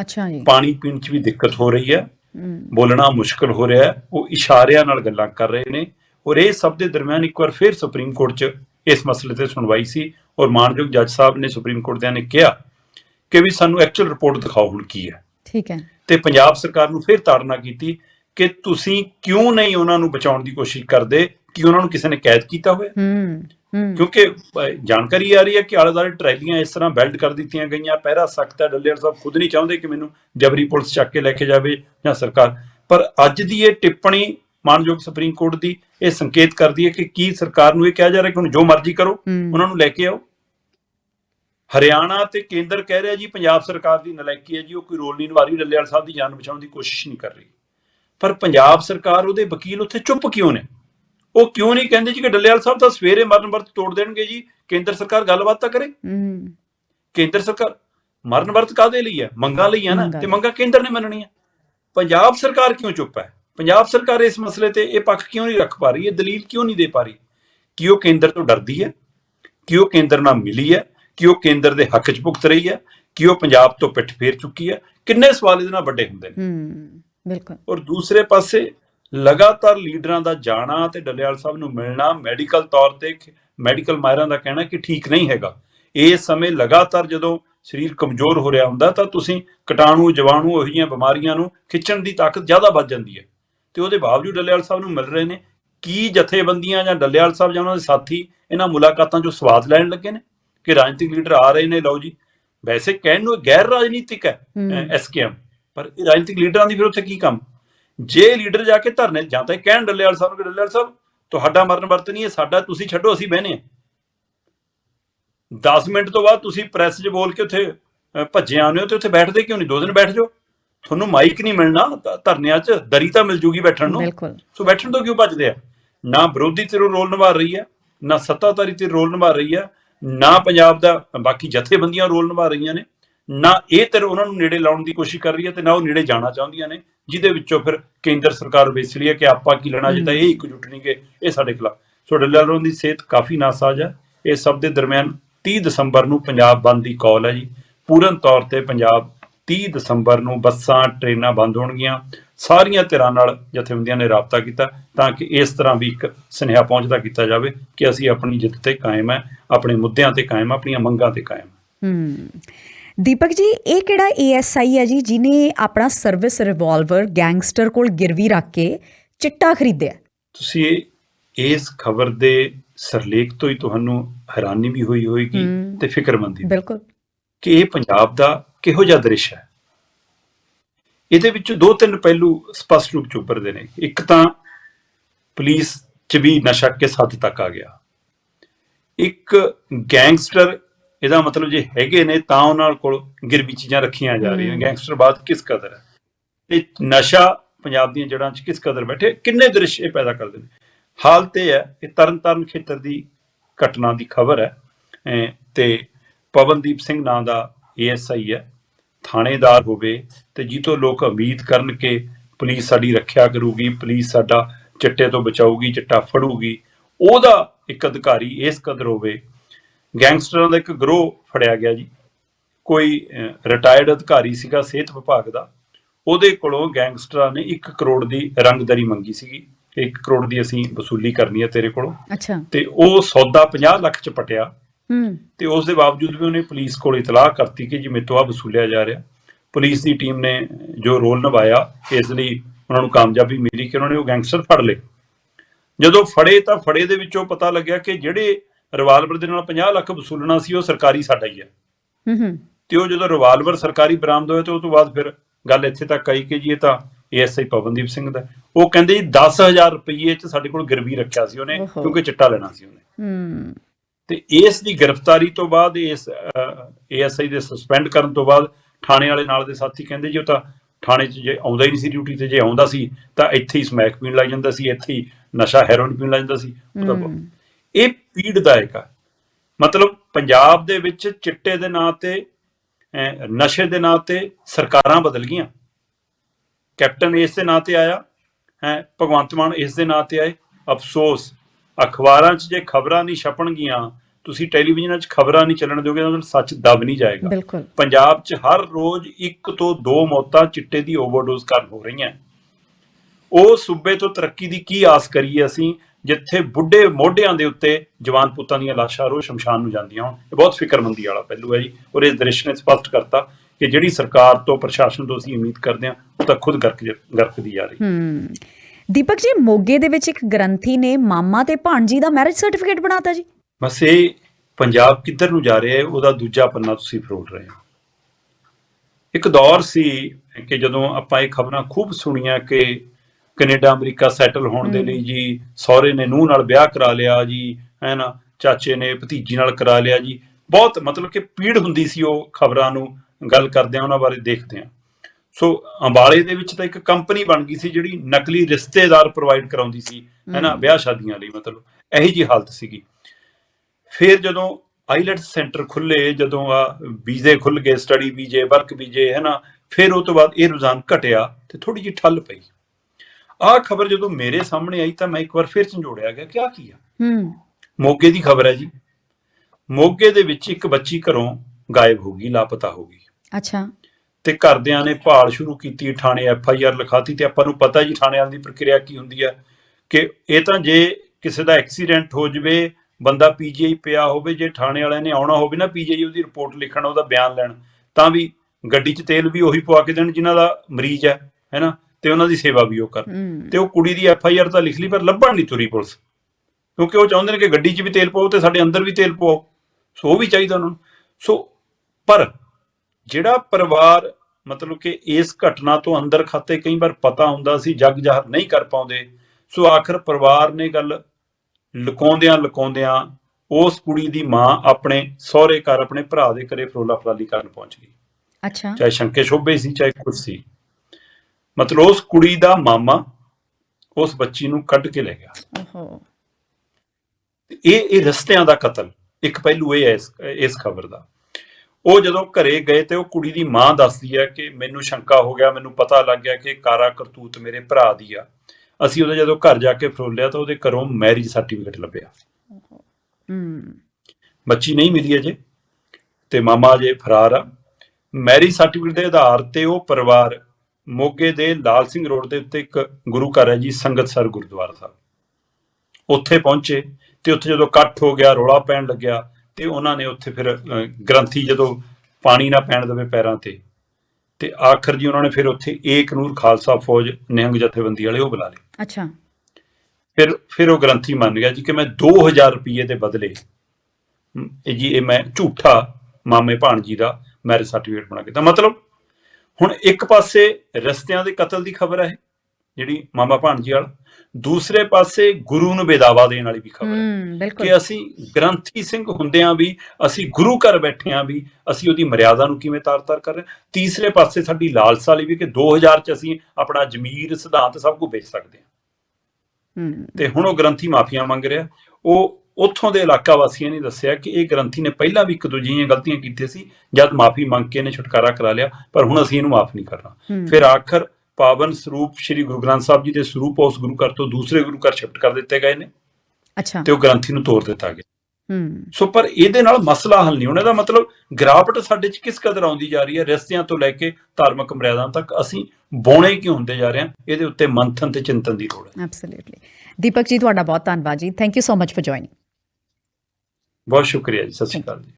ਅੱਛਾ ਜੀ। ਪਾਣੀ ਪੀਣ 'ਚ ਵੀ ਦਿੱਕਤ ਹੋ ਰਹੀ ਹੈ। ਹੂੰ। ਬੋਲਣਾ ਮੁਸ਼ਕਲ ਹੋ ਰਿਹਾ ਹੈ। ਉਹ ਇਸ਼ਾਰਿਆਂ ਨਾਲ ਗੱਲਾਂ ਕਰ ਰਹੇ ਨੇ। ਔਰ ਇਹ ਸਭ ਦੇ ਦਰਮਿਆਨ ਇੱਕ ਵਾਰ ਫਿਰ ਸੁਪਰੀਮ ਕੋਰਟ 'ਚ ਇਸ ਮਸਲੇ ਤੇ ਸੁਣਵਾਈ ਸੀ ਔਰ ਮਾਨਯੋਗ ਜੱਜ ਸਾਹਿਬ ਨੇ ਸੁਪਰੀਮ ਕੋਰਟ ਦਿਆਂ ਨੇ ਕਿਹਾ ਕਿ ਵੀ ਸਾਨੂੰ ਐਕਚੁਅਲ ਰਿਪੋਰਟ ਦਿਖਾਓ ਹੁਣ ਕੀ ਹੈ। ਠੀਕ ਹੈ। ਤੇ ਪੰਜਾਬ ਸਰਕਾਰ ਨੂੰ ਫਿਰ ਤਾੜਨਾ ਕੀਤੀ ਕਿ ਤੁਸੀਂ ਕਿਉਂ ਨਹੀਂ ਉਹਨਾਂ ਨੂੰ ਬਚਾਉਣ ਦੀ ਕੋਸ਼ਿਸ਼ ਕਰਦੇ ਕਿ ਉਹਨਾਂ ਨੂੰ ਕਿਸੇ ਨੇ ਕੈਦ ਕੀਤਾ ਹੋਇਆ ਹੂੰ ਹੂੰ। ਕਿਉਂਕਿ ਜਾਣਕਾਰੀ ਆ ਰਹੀ ਹੈ ਕਿ ਆਲੇ ਦੁਆਲੇ ਟਰੈਲੀਆਂ ਇਸ ਤਰ੍ਹਾਂ ਬੈਲਟ ਕਰ ਦਿੱਤੀਆਂ ਗਈਆਂ ਪਹਿਰਾ ਸਖਤ ਹੈ ਡੱਲੇਰ ਸਾਹਿਬ ਖੁਦ ਨਹੀਂ ਚਾਹੁੰਦੇ ਕਿ ਮੈਨੂੰ ਜਬਰੀ ਪੁਲਿਸ ਚੱਕ ਕੇ ਲੈ ਕੇ ਜਾਵੇ ਜਾਂ ਸਰਕਾਰ। ਪਰ ਅੱਜ ਦੀ ਇਹ ਟਿੱਪਣੀ ਮਾਨਯੋਗ ਸੁਪਰੀਮ ਕੋਰਟ ਦੀ ਇਹ ਸੰਕੇਤ ਕਰਦੀ ਹੈ ਕਿ ਕੀ ਸਰਕਾਰ ਨੂੰ ਇਹ ਕਿਹਾ ਜਾ ਰਿਹਾ ਕਿ ਹੁਣ ਜੋ ਮਰਜ਼ੀ ਕਰੋ ਹੂੰ। ਉਹਨਾਂ ਨੂੰ ਲੈ ਕੇ ਆਓ। ਹਰਿਆਣਾ ਤੇ ਕੇਂਦਰ ਕਹਿ ਰਿਹਾ ਜੀ ਪੰਜਾਬ ਸਰਕਾਰ ਦੀ ਨਲਾਇਕੀ ਹੈ ਜੀ ਉਹ ਕੋਈ ਰੋਲ ਨਹੀਂ ਨਿਭਾ ਰਹੀ ਡੱਲੇਵਾਲ ਸਾਹਿਬ ਦੀ ਜਾਨ ਬਚਾਉਣ ਦੀ ਕੋਸ਼ਿਸ਼ ਨਹੀਂ ਕਰ ਰਹੀ। ਪਰ ਪੰਜਾਬ ਸਰਕਾਰ ਉਹਦੇ ਵਕੀਲ ਉੱਥੇ ਚੁੱਪ ਕਿਉਂ ਨੇ? ਉਹ ਕਿਉਂ ਨਹੀਂ ਕਹਿੰਦੇ ਜੀ ਕਿ ਡੱਲੇਵਾਲ ਸਾਹਿਬ ਤਾਂ ਸਵੇਰੇ ਮਰਨ ਵਰਤ ਤੋੜ ਦੇਣਗੇ ਜੀ ਕੇਂਦਰ ਸਰਕਾਰ ਗੱਲਬਾਤ ਤਾਂ ਕਰੇ। ਹੂੰ। ਕੇਂਦਰ ਸਰਕਾਰ ਮਰਨ ਵਰਤ ਕਾਦੇ ਲਈ ਹੈ? ਮੰਗਾਂ ਲਈ ਹੈ ਨਾ ਤੇ। ਮੰਗਾਂ ਕੇਂਦਰ ਨੇ ਮੰਨਣੀਆਂ। ਪੰਜਾਬ ਸਰਕਾਰ ਕਿਉਂ ਚੁੱਪ ਹੈ? ਪੰਜਾਬ ਸਰਕਾਰ ਇਸ ਮਸਲੇ ਤੇ ਇਹ ਪੱਖ ਕਿਉਂ ਨਹੀਂ ਰੱਖ ਪਾ ਰਹੀ? ਇਹ ਦਲੀਲ ਕਿਉਂ ਨਹੀਂ ਦੇ ਪਾ ਰਹੀ? ਕਿ ਉਹ ਕੇਂਦਰ ਤੋਂ ਡਰਦੀ ਹੈ? ਕਿ ਉਹ ਕੇਂਦਰ ਨਾਲ ਮਿਲੀ ਹੈ? ਕਿ ਉਹ ਕੇਂਦਰ ਦੇ ਹੱਕ 'ਚ ਭੁਗਤ ਰਹੀ ਹੈ? ਕਿ ਉਹ ਪੰਜਾਬ ਤੋਂ ਪਿੱਠ ਫੇਰ ਚੁੱਕੀ ਹੈ? ਕਿੰਨੇ ਸਵਾਲ ਇਹਦੇ ਨਾਲ ਵੱਡੇ ਹੁੰਦੇ ਨੇ। ਹੂੰ ਬਿਲਕੁਲ। ਔਰ ਦੂਸਰੇ ਪਾਸੇ ਲਗਾਤਾਰ ਲੀਡਰਾਂ ਦਾ ਜਾਣਾ ਤੇ ਡੱਲੇਵਾਲ ਸਾਹਿਬ ਨੂੰ ਮਿਲਣਾ ਮੈਡੀਕਲ ਤੌਰ ਤੇ ਮੈਡੀਕਲ ਮਾਹਿਰਾਂ ਦਾ ਕਹਿਣਾ ਕਿ ਠੀਕ ਨਹੀਂ ਹੈਗਾ। ਇਸ ਸਮੇਂ ਲਗਾਤਾਰ ਜਦੋਂ ਸਰੀਰ ਕਮਜ਼ੋਰ ਹੋ ਰਿਹਾ ਹੁੰਦਾ ਤਾਂ ਤੁਸੀਂ ਕੀਟਾਣੂ ਜੀਵਾਣੂ ਉਹੋ ਜਿਹੀਆਂ ਬਿਮਾਰੀਆਂ ਨੂੰ ਖਿੱਚਣ ਦੀ ਤਾਕਤ ਜ਼ਿਆਦਾ ਵੱਧ ਜਾਂਦੀ ਹੈ। ਤੇ ਉਹਦੇ ਬਾਵਜੂਦ ਡੱਲੇਵਾਲ ਸਾਹਿਬ ਨੂੰ ਮਿਲ ਰਹੇ ਨੇ। ਕੀ ਜਥੇਬੰਦੀਆਂ ਜਾਂ ਡੱਲੇਵਾਲ ਸਾਹਿਬ ਜਾਂ ਉਹਨਾਂ ਦੇ ਸਾਥੀ ਇਹਨਾਂ ਮੁਲਾਕਾਤਾਂ 'ਚੋਂ ਸਵਾਦ ਲੈਣ ਲੱਗੇ ਨੇ? ਕਿ ਰਾਜਨੀਤਿਕ ਲੀਡਰ ਆ ਰਹੇ ਨੇ ਲਓ ਜੀ। ਵੈਸੇ ਕਹਿਣ ਨੂੰ ਗੈਰ ਰਾਜਨੀਤਿਕ ਹੈ। ਐਸਕੇਐਮ ਪਰ ਇਹ ਰਾਜਨੀਤਿਕ ਲੀਡਰਾਂ ਦੀ ਫਿਰ ਉੱਥੇ ਕੀ ਕੰਮ? ਜੇ ਲੀਡਰ ਜਾ ਕੇ ਧਰਨੇ ਜਾਂ ਤਾਂ ਇਹ ਕਹਿਣ ਡੱਲੇਵਾਲ ਸਾਹਿਬ ਨੂੰ ਕਿ ਡੱਲੇਵਾਲ ਸਾਹਿਬ ਤੁਹਾਡਾ ਮਰਨ ਵਰਤ ਨਹੀਂ ਹੈ ਸਾਡਾ ਤੁਸੀਂ ਛੱਡੋ ਅਸੀਂ ਬਹਿਨੇ ਆ 10 ਮਿੰਟ ਤੋਂ ਬਾਅਦ ਤੁਸੀਂ ਪ੍ਰੈਸ 'ਚ ਬੋਲ ਕੇ ਉੱਥੇ ਭੱਜੇ ਆਉਂਦੇ ਹੋ ਤੇ ਉੱਥੇ ਬੈਠਦੇ ਕਿਉਂ ਨਹੀਂ? ਦੋ ਦਿਨ ਬੈਠ ਜਾਓ। ਤੁਹਾਨੂੰ ਮਾਈਕ ਨਹੀਂ ਮਿਲਣਾ ਧਰਨਿਆਂ 'ਚ ਦਰੀ ਤਾਂ ਮਿਲ ਜੂਗੀ ਬੈਠਣ ਨੂੰ। ਬਿਲਕੁਲ। ਸੋ ਬੈਠਣ ਤੋਂ ਕਿਉਂ ਭੱਜਦੇ ਆ? ਨਾ ਵਿਰੋਧੀ ਧਿਰ ਰੋਲ ਨਿਭਾ ਰਹੀ ਹੈ ਨਾ ਸੱਤਾਧਾਰੀ ਧਿਰ ਰੋਲ ਨਿਭਾ ਰਹੀ ਹੈ ਨਾ ਪੰਜਾਬ ਦਾ ਬਾਕੀ ਜਥੇਬੰਦੀਆਂ ਰੋਲ ਨਿਭਾ ਰਹੀਆਂ ਨੇ ਨਾ ਇਹ ਤਰ ਉਹਨਾਂ ਨੂੰ ਨੇੜੇ ਲਾਉਣ ਦੀ ਕੋਸ਼ਿਸ਼ ਕਰ ਰਹੀ ਹੈ ਤੇ ਨਾ ਉਹ ਨੇੜੇ ਜਾਣਾ ਚਾਹੁੰਦੀਆਂ ਨੇ ਜਿਹਦੇ ਵਿੱਚੋਂ ਫਿਰ ਕੇਂਦਰ ਸਰਕਾਰ ਵੇਸਲੀ ਹੈ ਕਿ ਆਪਾਂ ਕੀ ਲੈਣਾ ਜੇ ਤਾਂ ਇਹ ਇਕਜੁੱਟ ਨਹੀਂ ਗਏ ਇਹ ਸਾਡੇ ਖਿਲਾਫ। ਸੋ ਡੱਲੇਵਾਲ ਦੀ ਸਿਹਤ ਕਾਫੀ ਨਾਸਾਜ਼ ਹੈ। ਇਹ ਸਭ ਦੇ ਦਰਮਿਆਨ 30 ਦਸੰਬਰ ਨੂੰ ਪੰਜਾਬ ਬੰਦ ਦੀ ਕਾਲ ਹੈ ਜੀ। ਪੂਰਨ ਤੌਰ ਤੇ ਪੰਜਾਬ 30 ਦਸੰਬਰ ਨੂੰ ਬੱਸਾਂ ਟ੍ਰੇਨਾਂ ਬੰਦ ਹੋਣਗੀਆਂ। ਸਾਰੀਆਂ ਧਿਰਾਂ ਨਾਲ ਜਥੇਬੰਦੀਆਂ ਨੇ ਰਾਬਤਾ ਕੀਤਾ ਤਾਂ ਕਿ ਇਸ ਤਰ੍ਹਾਂ ਵੀ ਇੱਕ ਸੁਨੇਹਾ ਪਹੁੰਚਦਾ ਕੀਤਾ ਜਾਵੇ ਕਿ ਅਸੀਂ ਆਪਣੀ ਜਿੱਤ ਤੇ ਕਾਇਮ ਹੈ ਆਪਣੇ ਮੁੱਦਿਆਂ ਤੇ ਕਾਇਮ ਆਪਣੀਆਂ ਮੰਗਾਂ ਤੇ ਕਾਇਮ ਹੈ। ਦੀਪਕ ਜੀ ਇਹ ਕਿਹੜਾ ਏਐਸਆਈ ਹੈ ਜੀ ਜਿਨੇ ਆਪਣਾ ਸਰਵਿਸ ਰਿਵਾਲਵਰ ਗੈਂਗਸਟਰ ਕੋਲ ਗਿਰਵੀ ਰੱਖ ਕੇ ਚਿੱਟਾ ਖਰੀਦਿਆ? ਤੁਸੀਂ ਇਸ ਖਬਰ ਦੇ ਸਰਲੇਖ ਤੋਂ ਹੀ ਤੁਹਾਨੂੰ ਹੈਰਾਨੀ ਵੀ ਹੋਈ ਹੋਏਗੀ। ਤੇ ਫਿਕਰਮੰਦੀ। ਬਿਲਕੁਲ। ਕਿ ਇਹ ਪੰਜਾਬ ਦਾ ਕਿਹੋ ਜਿਹਾ ਦ੍ਰਿਸ਼ ਹੈ? ਇਹਦੇ ਵਿੱਚ ਦੋ ਤਿੰਨ ਪਹਿਲੂ ਸਪਸ਼ਟ ਰੂਪ ਚ ਉੱਭਰਦੇ ਨੇ। ਇੱਕ ਤਾਂ ਪੁਲਿਸ ਚ ਵੀ ਨਸ਼ਾ ਕਿਸ ਹੱਦ ਤੱਕ ਆ ਗਿਆ। ਇੱਕ ਗੈਂਗਸਟਰ ਇਹਦਾ ਮਤਲਬ ਜੇ ਹੈਗੇ ਨੇ ਤਾਂ ਉਹਨਾਂ ਕੋਲ ਗਿਰਵੀ ਚੀਜ਼ਾਂ ਰੱਖੀਆਂ ਜਾ ਰਹੀਆਂ। ਗੈਂਗਸਟਰ ਬਾਤ ਕਿਸ ਕਦਰ ਹੈ? ਤੇ ਨਸ਼ਾ ਪੰਜਾਬ ਦੀਆਂ ਜੜ੍ਹਾਂ 'ਚ ਕਿਸ ਕਦਰ ਬੈਠੇ? ਕਿੰਨੇ ਦ੍ਰਿਸ਼ ਇਹ ਪੈਦਾ ਕਰਦੇ ਨੇ? ਹਾਲਤ ਇਹ ਹੈ ਕਿ ਤਰਨਤਾਰਨ ਖੇਤਰ ਦੀ ਘਟਨਾ ਦੀ ਖਬਰ ਹੈ। ਤੇ ਪਵਨਦੀਪ ਸਿੰਘ ਨਾਂ ਦਾ ਏਐਸਆਈ ਹੈ। ਥਾਣੇਦਾਰ ਹੋਵੇ ਤੇ ਜਿੱਤੋਂ ਲੋਕ ਉਮੀਦ ਕਰਨ ਕਿ ਪੁਲਿਸ ਸਾਡੀ ਰੱਖਿਆ ਕਰੂਗੀ ਪੁਲਿਸ ਸਾਡਾ ਚਿੱਟੇ ਤੋਂ ਬਚਾਊਗੀ ਚਿੱਟਾ ਫੜੂਗੀ ਉਹਦਾ ਇੱਕ ਅਧਿਕਾਰੀ ਇਸ ਕਦਰ ਹੋਵੇ ਗੈਂਗਸਟਰਾਂ ਦਾ ਇੱਕ ਗਰੋਹ ਫੜਿਆ ਗਿਆ ਜੀ। ਕੋਈ ਰਿਟਾਇਰਡ ਅਧਿਕਾਰੀ ਸੀਗਾ ਸਿਹਤ ਵਿਭਾਗ ਦਾ ਉਹਦੇ ਕੋਲੋਂ ਗੈਂਗਸਟਰਾਂ ਨੇ 1 ਕਰੋੜ ਦੀ ਰੰਗਦਰੀ ਮੰਗੀ ਸੀਗੀ। 1 ਕਰੋੜ ਦੀ ਅਸੀਂ ਵਸੂਲੀ ਕਰਨੀ ਹੈ ਤੇਰੇ ਕੋਲੋਂ। ਅੱਛਾ। ਤੇ ਉਹ ਸੌਦਾ 50 ਲੱਖ ਚ ਪਟਿਆ। ਹੂੰ। ਤੇ ਉਸ ਦੇ ਬਾਵਜੂਦ ਵੀ ਉਹਨੇ ਪੁਲਿਸ ਕੋਲ ਇਤਲਾਹ ਕਰਤੀ ਕਿ ਜੀ ਮੇਰੇ ਤੋਂ ਆ ਵਸੂਲਿਆ ਜਾ ਰਿਹਾ। ਪੁਲਿਸ ਦੀ ਟੀਮ ਨੇ ਜੋ ਰੋਲ ਨਿਭਾਇਆ ਇਸ ਲਈ ਉਹਨਾਂ ਨੂੰ ਕਾਮਯਾਬੀ ਮਿਲੀ ਕਿ ਉਹਨਾਂ ਨੇ ਉਹ ਗੈਂਗਸਟਰ ਫੜ ਲਏ। ਜਦੋਂ ਫੜੇ ਤਾਂ ਫੜੇ ਦੇ ਵਿੱਚੋਂ ਪਤਾ ਲੱਗਿਆ ਕਿ ਜਿਹੜੇ ਰਿਵਾਲਵਰ ਦੇ ਨਾਲ 50 ਲੱਖ ਵਸੂਲਣਾ ਸੀ ਉਹ ਸਰਕਾਰੀ ਸਾਡਾ ਹੀ ਹੈ ਹੂੰ ਹੂੰ। ਤੇ ਉਹ ਜਦੋਂ ਰਿਵਾਲਵਰ ਸਰਕਾਰੀ ਬਰਾਮਦ ਹੋਇਆ ਤੇ ਉਸ ਤੋਂ ਬਾਅਦ ਫਿਰ ਗੱਲ ਇੱਥੇ ਤੱਕ ਆਈ ਕਿ ਜੀ ਇਹ ਤਾਂ ਏਐਸਆਈ ਪਵਨਦੀਪ ਸਿੰਘ ਦਾ। ਉਹ ਕਹਿੰਦੇ ਜੀ 10000 ਰੁਪਏ ਚ ਸਾਡੇ ਕੋਲ ਗਿਰਵੀ ਰੱਖਿਆ ਸੀ ਉਹਨੇ। ਕਿਉਂਕਿ ਚਿੱਟਾ ਲੈਣਾ ਸੀ ਉਹਨੇ। ਹੂੰ। ਤੇ ਇਸ ਦੀ ਗ੍ਰਿਫਤਾਰੀ ਤੋਂ ਬਾਅਦ ਇਸ ਏਐਸਆਈ ਦੇ ਸਸਪੈਂਡ ਕਰਨ ਤੋਂ ਬਾਅਦ ਥਾਣੇ ਵਾਲੇ ਨਾਲ ਦੇ ਸਾਥੀ ਕਹਿੰਦੇ ਜੀ ਉਹ ਤਾਂ ਥਾਣੇ 'ਚ ਜੇ ਆਉਂਦਾ ਹੀ ਨਹੀਂ ਸੀ ਡਿਊਟੀ ਤੇ ਜੇ ਆਉਂਦਾ ਸੀ ਤਾਂ ਇੱਥੇ ਹੀ ਸਮੈਕ ਪੀਣ ਲੱਗ ਜਾਂਦਾ ਸੀ ਇੱਥੇ ਹੀ ਨਸ਼ਾ ਹੈਰੋਇਨ ਪੀਣ ਲੱਗ ਜਾਂਦਾ ਸੀ। ਹੂੰ। ਇਹ ਪੀੜਦਾਇਕ ਆ। ਮਤਲਬ ਪੰਜਾਬ ਦੇ ਵਿੱਚ ਚਿੱਟੇ ਦੇ ਨਾਂ ਤੇ ਨਸ਼ੇ ਦੇ ਨਾਂ ਤੇ ਸਰਕਾਰਾਂ ਬਦਲ ਗਈਆਂ। ਕੈਪਟਨ ਇਸ ਦੇ ਨਾਂ ਤੇ ਆਇਆ ਹੈ ਭਗਵੰਤ ਮਾਨ ਇਸ ਦੇ ਨਾਂ ਤੇ ਆਏ। ਅਫਸੋਸ ਅਖਬਾਰਾਂ 'ਚ ਜੇ ਖਬਰਾਂ ਨਹੀਂ ਛਪਣਗੀਆਂ ਤੁਸੀਂ ਟੈਲੀਵਿਜ਼ਨਾਂ 'ਚ ਖਬਰਾਂ ਨਹੀਂ ਚੱਲਣ ਦਿਓਗੇ ਤਾਂ ਸੱਚ ਦਬ ਨਹੀਂ ਜਾਏਗਾ। ਬਿਲਕੁਲ। ਪੰਜਾਬ 'ਚ ਹਰ ਰੋਜ਼ ਇੱਕ ਤੋਂ ਦੋ ਮੌਤਾਂ ਚਿੱਟੇ ਦੀ ਓਵਰਡੋਜ਼ ਕਾਰਨ ਹੋ ਰਹੀਆਂ। ਉਹ ਸੂਬੇ ਤੋਂ ਤਰੱਕੀ ਦੀ ਕੀ ਆਸ ਕਰੀਏ ਅਸੀਂ ਜਿੱਥੇ ਬੁੱਢੇ ਮੋਢਿਆਂ ਦੇ ਉੱਤੇ ਜਵਾਨ ਪੁੱਤਾਂ ਦੀਆਂ ਲਾਸ਼ਾਂ ਰੋਜ਼ ਸ਼ਮਸ਼ਾਨ ਨੂੰ ਜਾਂਦੀਆਂ ਹੋਣ। ਇਹ ਬਹੁਤ ਫਿਕਰਮੰਦੀ ਵਾਲਾ ਪਹਿਲੂ ਹੈ ਜੀ। ਔਰ ਇਸ ਦ੍ਰਿਸ਼ ਨੇ ਸਪਸ਼ਟ ਕਰਤਾ ਕਿ ਜਿਹੜੀ ਸਰਕਾਰ ਤੋਂ ਪ੍ਰਸ਼ਾਸਨ ਤੋਂ ਅਸੀਂ ਉਮੀਦ ਕਰਦੇ ਹਾਂ ਉਹ ਤਾਂ ਖੁਦ ਗਰਕ ਗਰਕਦੀ ਜਾ ਰਹੀ। ਹੂੰ। ਦੀਪਕ ਜੀ ਮੋਗੇ ਦੇ ਵਿੱਚ ਇੱਕ ਗ੍ਰੰਥੀ ਨੇ ਮਾਮਾ ਤੇ ਭਾਣਜੀ ਦਾ ਮੈਰਿਜ ਸਰਟੀਫਿਕੇਟ ਬਣਾਤਾ ਜੀ। ਬਸ ਇਹ ਪੰਜਾਬ ਕਿੱਧਰ ਨੂੰ ਜਾ ਰਿਹਾ ਹੈ ਉਹਦਾ ਦੂਜਾ ਪੰਨਾ ਤੁਸੀਂ ਫਰੋਲ ਰਹੇ ਹੋ। ਇੱਕ ਦੌਰ ਸੀ ਕਿ ਜਦੋਂ ਆਪਾਂ ਇਹ ਖਬਰਾਂ ਖੂਬ ਸੁਣੀਆਂ ਕਿ ਕੈਨੇਡਾ ਅਮਰੀਕਾ ਸੈਟਲ ਹੋਣ ਦੇ। ਲਈ ਜੀ ਸਹੁਰੇ ਨੇ ਨੂੰਹ ਨਾਲ ਵਿਆਹ ਕਰਾ ਲਿਆ ਜੀ ਹੈ ਨਾ ਚਾਚੇ ਨੇ ਭਤੀਜੀ ਨਾਲ ਕਰਾ ਲਿਆ ਜੀ। ਬਹੁਤ ਮਤਲਬ ਕਿ ਪੀੜ ਹੁੰਦੀ ਸੀ ਉਹ ਖਬਰਾਂ ਨੂੰ ਗੱਲ ਕਰਦੇ ਆ ਉਹਨਾਂ ਬਾਰੇ ਦੇਖਦੇ ਆ ਸੋ ਅੰਬਾਲੇ ਦੇ ਵਿੱਚ ਤਾਂ ਇੱਕ ਕੰਪਨੀ ਬਣ ਗਈ ਸੀ ਜਿਹੜੀ ਨਕਲੀ ਰਿਸ਼ਤੇਦਾਰ ਪ੍ਰੋਵਾਈਡ ਕਰਾਉਂਦੀ ਸੀ ਹੈ ਨਾ। ਵਿਆਹ ਸ਼ਾਦੀਆਂ ਲਈ ਮਤਲਬ। ਇਹੀ ਜੀ ਹਾਲਤ ਸੀਗੀ। ਫਿਰ ਜਦੋਂ ਆਈਲੈਟਸ ਸੈਂਟਰ ਖੁੱਲੇ ਜਦੋਂ ਆ ਵੀਜ਼ੇ ਖੁੱਲ ਗਏ ਸਟੱਡੀ ਵੀਜ਼ੇ ਵਰਕ ਵੀਜ਼ੇ ਹੈ ਨਾ ਫਿਰ ਉਹ ਤੋਂ ਬਾਅਦ ਇਹ ਰੁਝਾਨ ਘਟਿਆ ਤੇ ਥੋੜੀ ਜਿਹੀ ਠੱਲ ਪਈ। ਆਹ ਖਬਰ ਜਦੋਂ ਮੇਰੇ ਸਾਹਮਣੇ ਆਈ ਤਾਂ ਮੈਂ ਇੱਕ ਵਾਰ ਫਿਰ ਝੰਜੋੜਿਆ ਗਿਆ ਕਿ ਆ ਕੀ ਆ? ਹੂੰ। ਮੋਗੇ ਦੀ ਖਬਰ ਹੈ ਜੀ। ਮੋਗੇ ਦੇ ਵਿੱਚ ਇੱਕ ਬੱਚੀ ਘਰੋਂ ਗਾਇਬ ਹੋ ਗਈ ਲਾਪਤਾ ਹੋ ਗਈ। ਅੱਛਾ। ਤੇ ਘਰਦਿਆਂ ਨੇ ਭਾਲ ਸ਼ੁਰੂ ਕੀਤੀ ਥਾਣੇ ਐਫ ਆਈ ਆਰ ਲਿਖਾਤੀ ਤੇ ਆਪਾਂ ਨੂੰ ਪਤਾ ਜੀ ਥਾਣੇ ਵਾਲਿਆਂ ਦੀ ਪ੍ਰਕਿਰਿਆ ਕੀ ਹੁੰਦੀ ਹੈ ਕਿ ਇਹ ਤਾਂ ਜੇ ਕਿਸੇ ਦਾ ਐਕਸੀਡੈਂਟ ਹੋ ਜਵੇ ਬੰਦਾ ਪੀਜੀਆਈ ਪਿਆ ਹੋਵੇ ਜੇ ਥਾਣੇ ਵਾਲਿਆਂ ਨੇ ਆਉਣਾ ਹੋਵੇ ਨਾ ਪੀਜੀਆਈ ਉਹਦੀ ਰਿਪੋਰਟ ਲਿਖਣ ਉਹਦਾ ਬਿਆਨ ਲੈਣ ਤਾਂ ਵੀ ਗੱਡੀ 'ਚ ਤੇਲ ਵੀ ਉਹੀ ਪਵਾ ਕੇ ਦੇਣ ਜਿਨ੍ਹਾਂ ਦਾ ਮਰੀਜ਼ ਹੈ ਹੈਨਾ ਤੇ ਉਹਨਾਂ ਦੀ ਸੇਵਾ ਵੀ ਉਹ ਕਰਨ। ਹੂੰ। ਤੇ ਉਹ ਕੁੜੀ ਦੀ ਐਫ ਆਈ ਆਰ ਤਾਂ ਲਿਖ ਲਈ ਪਰ ਲੱਭਣ ਨਹੀਂ ਤੁਰੀ ਪੁਲਿਸ। ਕਿਉਂਕਿ ਉਹ ਚਾਹੁੰਦੇ ਨੇ ਕਿ ਗੱਡੀ 'ਚ ਵੀ ਤੇਲ ਪਾਓ ਤੇ ਸਾਡੇ ਅੰਦਰ ਵੀ ਤੇਲ ਪਾਓ ਸੋ ਉਹ ਵੀ ਚਾਹੀਦਾ ਉਹਨਾਂ ਨੂੰ। ਸੋ ਪਰ ਜਿਹੜਾ ਪਰਿਵਾਰ ਮਤਲਬ ਕਿ ਇਸ ਘਟਨਾ ਤੋਂ ਅੰਦਰ ਖਾਤੇ ਕਈ ਵਾਰ ਪਤਾ ਹੁੰਦਾ ਸੀ ਜਗ ਜ਼ਾਹਰ ਨਹੀਂ ਕਰ ਪਾਉਂਦੇ। ਸੋ ਆਖਰ ਪਰਿਵਾਰ ਨੇ ਗੱਲ ਲੁਕਾਉਂਦਿਆਂ ਲੁਕਾਉਂਦਿਆਂ ਉਸ ਕੁੜੀ ਦੀ ਮਾਂ ਆਪਣੇ ਸਹੁਰੇ ਘਰ ਆਪਣੇ ਭਰਾ ਦੇ ਘਰੇ ਫਰੋਲਾ ਫਰਾਲੀ ਕਰਨ ਪਹੁੰਚ ਗਈ। ਅੱਛਾ। ਚਾਹੇ ਸ਼ੰਕੇ ਸ਼ੋਭੇ ਸੀ ਚਾਹੇ ਕੁਛ ਸੀ। ਮਤਲਬ ਉਸ ਕੁੜੀ ਦਾ ਮਾਮਾ ਉਸ ਬੱਚੀ ਨੂੰ ਕੱਢ ਕੇ ਲੈ ਗਿਆ। ਓਹੋ। ਇਹ ਇਹ ਰਸਤਿਆਂ ਦਾ ਕਤਲ ਇੱਕ ਪਹਿਲੂ ਇਹ ਹੈ ਇਸ ਇਸ ਖਬਰ ਦਾ। ਉਹ ਜਦੋਂ ਘਰੇ ਗਏ ਤੇ ਉਹ ਕੁੜੀ ਦੀ ਮਾਂ ਦੱਸਦੀ ਹੈ ਕਿ ਮੈਨੂੰ ਸ਼ੰਕਾ ਹੋ ਗਿਆ ਮੈਨੂੰ ਪਤਾ ਲੱਗ ਗਿਆ ਕਿ ਕਾਰਾ ਕਰਤੂਤ ਮੇਰੇ ਭਰਾ ਦੀ ਆ। ਅਸੀਂ ਉਹਦੇ ਜਦੋਂ ਘਰ ਜਾ ਕੇ ਫਰੋਲਿਆ ਤਾਂ ਉਹਦੇ ਘਰੋਂ ਮੈਰਿਜ ਸਰਟੀਫਿਕੇਟ ਲੱਭਿਆ। ਹੂੰ। ਬੱਚੀ ਨਹੀਂ ਮਿਲੀ ਅਜੇ ਤੇ ਮਾਮਾ ਅਜੇ ਫਰਾਰ ਆ। ਮੈਰਿਜ ਸਰਟੀਫਿਕੇਟ ਦੇ ਆਧਾਰ ਤੇ ਉਹ ਪਰਿਵਾਰ ਮੋਗੇ ਦੇ ਲਾਲ ਸਿੰਘ ਰੋਡ ਦੇ ਉੱਤੇ ਇੱਕ ਗੁਰੂ ਘਰ ਹੈ ਜੀ ਸੰਗਤਸਰ ਗੁਰਦੁਆਰਾ ਸਾਹਿਬ। ਉੱਥੇ ਪਹੁੰਚੇ ਤੇ ਉੱਥੇ ਜਦੋਂ ਇਕੱਠ ਹੋ ਗਿਆ ਰੋਲਾ ਪੈਣ ਲੱਗਿਆ ਤੇ ਉਹਨਾਂ ਨੇ ਉੱਥੇ ਫਿਰ ਗ੍ਰੰਥੀ ਜਦੋਂ ਪਾਣੀ ਨਾ ਪੈਣ ਦੇਵੇ ਪੈਰਾਂ ਤੇ ਤੇ ਆਖਰ ਜੀ ਉਹਨਾਂ ਨੇ ਫਿਰ ਉੱਥੇ ਏਕ ਨੂਰ ਖਾਲਸਾ ਫੌਜ ਨਿਹੰਗ ਜਥੇਬੰਦੀ ਵਾਲੇ ਉਹ ਬੁਲਾ ਲਏ। ਅੱਛਾ। ਫਿਰ ਫਿਰ ਉਹ ਗ੍ਰੰਥੀ ਮੰਨ ਗਿਆ ਜੀ ਕਿ ਮੈਂ 2000 ਰੁਪਏ ਦੇ ਬਦਲੇ ਇਹ ਜੀ ਇਹ ਮੈਂ ਝੂਠਾ ਮਾਮੇ ਭਾਣਜੀ ਦਾ ਮੈਰਿਜ ਸਰਟੀਫਿਕੇਟ ਬਣਾ ਕੇ ਤਾਂ ਮਤਲਬ ਹੁਣ ਇੱਕ ਪਾਸੇ ਰਸਤਿਆਂ ਦੇ ਕਤਲ ਦੀ ਖਬਰ ਹੈ ਜਿਹੜੀ ਮਾਮਾ ਭਾਣਜੀ ਵਾਲਾ ਦੂਸਰੇ ਪਾਸੇ ਗੁਰੂ ਨੂੰ ਬੇਦਾਵਾ ਦੇਣ ਵਾਲੀ ਵੀ ਖਬਰ ਹੈ। ਕਿ ਅਸੀਂ ਗ੍ਰੰਥੀ ਸਿੰਘ ਹੁੰਦਿਆਂ ਵੀ ਅਸੀਂ ਗੁਰੂ ਘਰ ਬੈਠਿਆਂ ਵੀ ਅਸੀਂ ਉਹਦੀ ਮਰਿਆਦਾ ਨੂੰ ਕਿਵੇਂ ਤਾਰ-ਤਾਰ ਕਰ ਰਹੇ। ਤੀਸਰੇ ਪਾਸੇ ਸਾਡੀ ਲਾਲਸਾ ਲਈ ਵੀ ਕਿ 2000 ਚ ਅਸੀਂ ਆਪਣਾ ਜ਼ਮੀਰ ਸਿਧਾਂਤ ਸਭ ਕੁਝ ਵੇਚ ਸਕਦੇ ਹਾਂ। ਤੇ ਹੁਣ ਉਹ ਗ੍ਰੰਥੀ ਮਾਫੀਆਂ ਮੰਗ ਰਿਹਾ। ਉਹ ਉੱਥੋਂ ਦੇ ਇਲਾਕਾ ਵਾਸੀਆਂ ਨੇ ਦੱਸਿਆ ਕਿ ਇਹ ਗ੍ਰੰਥੀ ਨੇ ਪਹਿਲਾਂ ਵੀ ਇੱਕ ਦੋ ਜਿਹੀਆਂ ਗਲਤੀਆਂ ਕੀਤੀਆਂ ਸੀ ਜਦ ਮਾਫੀ ਮੰਗ ਕੇ ਇਹਨੇ ਛੁਟਕਾਰਾ ਕਰਾ ਲਿਆ ਪਰ ਹੁਣ ਅਸੀਂ ਇਹਨੂੰ ਮਾਫ ਨਹੀਂ ਕਰਨਾ। ਫਿਰ ਆਖਰ ਪਾਵਨ ਸਰੂਪ ਸ੍ਰੀ ਗੁਰੂ ਗ੍ਰੰਥ ਸਾਹਿਬ ਜੀ ਦੇ ਸਰੂਪ ਉਸ ਗੁਰੂ ਘਰ ਤੋਂ ਦੂਸਰੇ ਗੁਰੂ ਘਰ ਸ਼ਿਫਟ ਕਰ ਦਿੱਤੇ ਗਏ ਨੇ ਅੱਛਾ। ਤੇ ਉਹ ਗ੍ਰੰਥੀ ਨੂੰ ਤੋੜ ਦਿੱਤਾ ਗਿਆ। ਹੂੰ। ਸੋ ਪਰ ਇਹਦੇ ਨਾਲ ਮਸਲਾ ਹੱਲ ਨਹੀਂ ਹੋਣਾ ਇਹਦਾ ਮਤਲਬ ਗਿਰਾਵਟ ਸਾਡੇ 'ਚ ਕਿਸ ਕਦਰ ਆਉਂਦੀ ਜਾ ਰਹੀ ਹੈ? ਰਸਤਿਆਂ ਤੋਂ ਲੈ ਕੇ ਧਾਰਮਿਕ ਮਰਿਆਦਾਵਾਂ ਤੱਕ ਅਸੀਂ ਬੋਣੇ ਕਿਉਂ ਹੁੰਦੇ ਜਾ ਰਹੇ ਹਾਂ? ਇਹਦੇ ਉੱਤੇ ਮੰਥਨ ਤੇ ਚਿੰਤਨ ਦੀ ਲੋੜ ਹੈ। ਐਬਸੋਲੂਟਲੀ ਦੀਪਕ ਜੀ ਤੁਹਾਡਾ ਬਹੁਤ ਧੰਨਵਾਦ ਜੀ। Thank you so much for joining ਬਹੁਤ ਸ਼ੁਕਰੀਆ ਜੀ। ਸਤਿ ਸ਼੍ਰੀ ਅਕਾਲ ਜੀ।